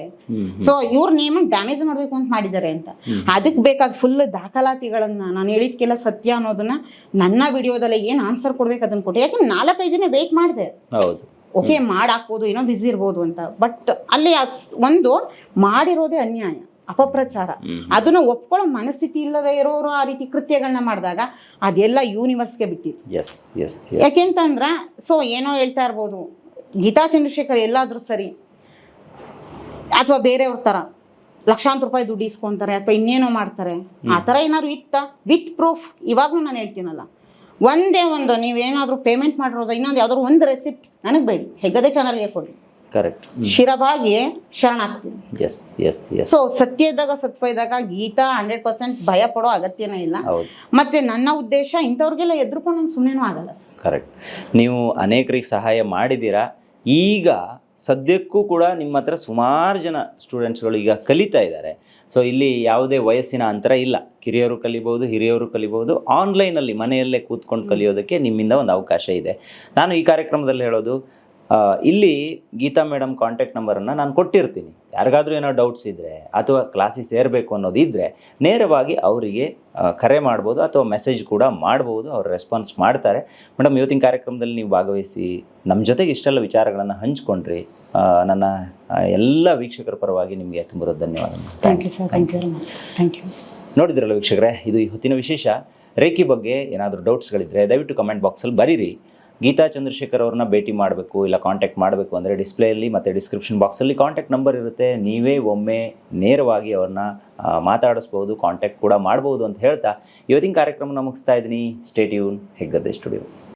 ಸೊ ಇವ್ರ ನೇಮ್ ಡ್ಯಾಮೇಜ್ ಮಾಡಬೇಕು ಅಂತ ಮಾಡಿದ್ದಾರೆ ಅಂತ. ಅದಕ್ಕೆ ಬೇಕಾದ ಫುಲ್ ದಾಖಲಾತಿಗಳನ್ನ ನಾನು ಹೇಳಿದ್ಕೆಲ್ಲ ಸತ್ಯ ಅನ್ನೋದನ್ನ ನನ್ನ ವಿಡಿಯೋದಲ್ಲಿ ಏನು ಆನ್ಸರ್ ಕೊಡ್ಬೇಕು ಅದನ್ನ ಕೊಟ್ಟೆ. ಯಾಕಂದ್ರೆ ನಾಲ್ಕೈದು ದಿನ ವೇಟ್ ಮಾಡಿದೆ. ಹೌದು. ಓಕೆ ಮಾಡಾಕ್ಬೋದು ಏನೋ ಬಿಸಿ ಇರ್ಬೋದು ಅಂತ. ಬಟ್ ಅಲ್ಲಿ ಒಂದು ಮಾಡಿರೋದೇ ಅನ್ಯಾಯ. ಅಪಪ್ರಚಾರ. ಅದನ್ನ ಒಪ್ಕೊಳ್ಳೋ ಮನಸ್ಥಿತಿ ಇಲ್ಲದೆ ಇರೋರು ಆ ರೀತಿ ಕೃತ್ಯಗಳನ್ನ ಮಾಡಿದಾಗ ಅದೆಲ್ಲ ಯೂನಿವರ್ಸ್ಗೆ ಬಿಟ್ಟಿತ್ತು. ಯಾಕೆಂತಂದ್ರ ಸೊ ಏನೋ ಹೇಳ್ತಾ ಇರ್ಬೋದು. ಗೀತಾ ಚಂದ್ರಶೇಖರ್ ಎಲ್ಲಾದ್ರೂ ಸರಿ ಅಥವಾ ಬೇರೆಯವ್ರ ತರ ಲಕ್ಷಾಂತರ ರೂಪಾಯಿ ದುಡ್ಡು ಇಸ್ಕೊಂತಾರೆ ಅಥವಾ ಇನ್ನೇನೋ ಮಾಡ್ತಾರೆ ಆ ಥರ ಏನಾದ್ರು ಇತ್ತ? ವಿತ್ ಪ್ರೂಫ್ ಇವಾಗ್ಲೂ ನಾನು ಹೇಳ್ತೀನಲ್ಲ. ಒಂದೇ ಒಂದು ನೀವೇನಾದರೂ ಪೇಮೆಂಟ್ ಮಾಡಿರೋದು ಇನ್ನೊಂದು ಯಾವ್ದಾದ್ರು ಒಂದು ರೆಸಿಪ್ಟ್ ನನಗೆ ಬೇಡಿ. ಹೆಗ್ಗದೆ ಚಾನಲ್ಗೆ ಕೊಡಿ. ಕರೆಕ್ಟ್ ಶಿರವಾಗಿ ಶರಣಾಗ್ತೀನಿ. ಎಸ್ ಎಸ್ ಎಸ್ ಸೊ ಸತ್ಯ ಇದ್ದಾಗ ಸತ್ವ ಇದ್ದಾಗ ಗೀತಾ ಹಂಡ್ರೆಡ್ ಪರ್ಸೆಂಟ್ ಭಯ ಪಡೋ ಅಗತ್ಯನೇ ಇಲ್ಲ. ಹೌದು. ಮತ್ತೆ ನನ್ನ ಉದ್ದೇಶ ಇಂಥವ್ರಿಗೆಲ್ಲ ಎದ್ರುಕೊಂಡು ನಾನು ಸುಮ್ಮನೆನೂ ಆಗಲ್ಲ ಸರ್. ಕರೆಕ್ಟ್ ನೀವು ಅನೇಕರಿಗೆ ಸಹಾಯ ಮಾಡಿದ್ದೀರಾ? ಈಗ ಸದ್ಯಕ್ಕೂ ಕೂಡ ನಿಮ್ಮ ಹತ್ರ ಸುಮಾರು ಜನ ಸ್ಟೂಡೆಂಟ್ಸ್ಗಳು ಈಗ ಕಲಿತಾ ಇದ್ದಾರೆ. ಸೊ ಇಲ್ಲಿ ಯಾವುದೇ ವಯಸ್ಸಿನ ಅಂತರ ಇಲ್ಲ. ಕಿರಿಯರು ಕಲಿಬೋದು ಹಿರಿಯರು ಕಲಿಬೋದು ಆನ್ಲೈನಲ್ಲಿ ಮನೆಯಲ್ಲೇ ಕೂತ್ಕೊಂಡು ಕಲಿಯೋದಕ್ಕೆ ನಿಮ್ಮಿಂದ ಒಂದು ಅವಕಾಶ ಇದೆ. ನಾನು ಈ ಕಾರ್ಯಕ್ರಮದಲ್ಲಿ ಹೇಳೋದು ಇಲ್ಲಿ ಗೀತಾ ಮೇಡಮ್ ಕಾಂಟ್ಯಾಕ್ಟ್ ನಂಬರನ್ನು ನಾನು ಕೊಟ್ಟಿರ್ತೀನಿ. ಯಾರಿಗಾದರೂ ಏನೋ ಡೌಟ್ಸ್ ಇದ್ದರೆ ಅಥವಾ ಕ್ಲಾಸಿಗೆ ಸೇರಬೇಕು ಅನ್ನೋದಿದ್ದರೆ ನೇರವಾಗಿ ಅವರಿಗೆ ಕರೆ ಮಾಡ್ಬೋದು ಅಥವಾ ಮೆಸೇಜ್ ಕೂಡ ಮಾಡ್ಬೋದು ಅವ್ರು ರೆಸ್ಪಾನ್ಸ್ ಮಾಡ್ತಾರೆ. ಮೇಡಮ್ ಇವತ್ತಿನ ಕಾರ್ಯಕ್ರಮದಲ್ಲಿ ನೀವು ಭಾಗವಹಿಸಿ ನಮ್ಮ ಜೊತೆಗೆ ಇಷ್ಟೆಲ್ಲ ವಿಚಾರಗಳನ್ನು ಹಂಚ್ಕೊಂಡ್ರಿ. ನನ್ನ ಎಲ್ಲ ವೀಕ್ಷಕರ ಪರವಾಗಿ ನಿಮಗೆ ತುಂಬ ಧನ್ಯವಾದ. Thank you sir thank you very much thank you ನೋಡಿದ್ರಲ್ಲ ವೀಕ್ಷಕರೇ ಇದು ಈ ಹೊತ್ತಿನ ವಿಶೇಷ. ರೇಖಿ ಬಗ್ಗೆ ಏನಾದರೂ ಡೌಟ್ಸ್ಗಳಿದ್ದರೆ ದಯವಿಟ್ಟು ಕಮೆಂಟ್ ಬಾಕ್ಸಲ್ಲಿ ಬರೀರಿ. ಗೀತಾ ಚಂದ್ರಶೇಖರ್ ಅವ್ರನ್ನ ಭೇಟಿ ಮಾಡಬೇಕು, ಇಲ್ಲ ಕಾಂಟ್ಯಾಕ್ಟ್ ಮಾಡಬೇಕು ಅಂದರೆ ಡಿಸ್ಪ್ಲೇಯಲ್ಲಿ ಮತ್ತು ಡಿಸ್ಕ್ರಿಪ್ಷನ್ ಬಾಕ್ಸಲ್ಲಿ ಕಾಂಟ್ಯಾಕ್ಟ್ ನಂಬರ್ ಇರುತ್ತೆ. ನೀವೇ ಒಮ್ಮೆ ನೇರವಾಗಿ ಅವ್ರನ್ನ ಮಾತಾಡಿಸ್ಬೋದು ಕಾಂಟ್ಯಾಕ್ಟ್ ಕೂಡ ಮಾಡ್ಬೋದು ಅಂತ ಹೇಳ್ತಾ, ಇವತ್ತಿನ ಕಾರ್ಯಕ್ರಮನ ಮುಗಿಸ್ತಾ ಇದ್ದೀನಿ. Stay tuned Heggadde studio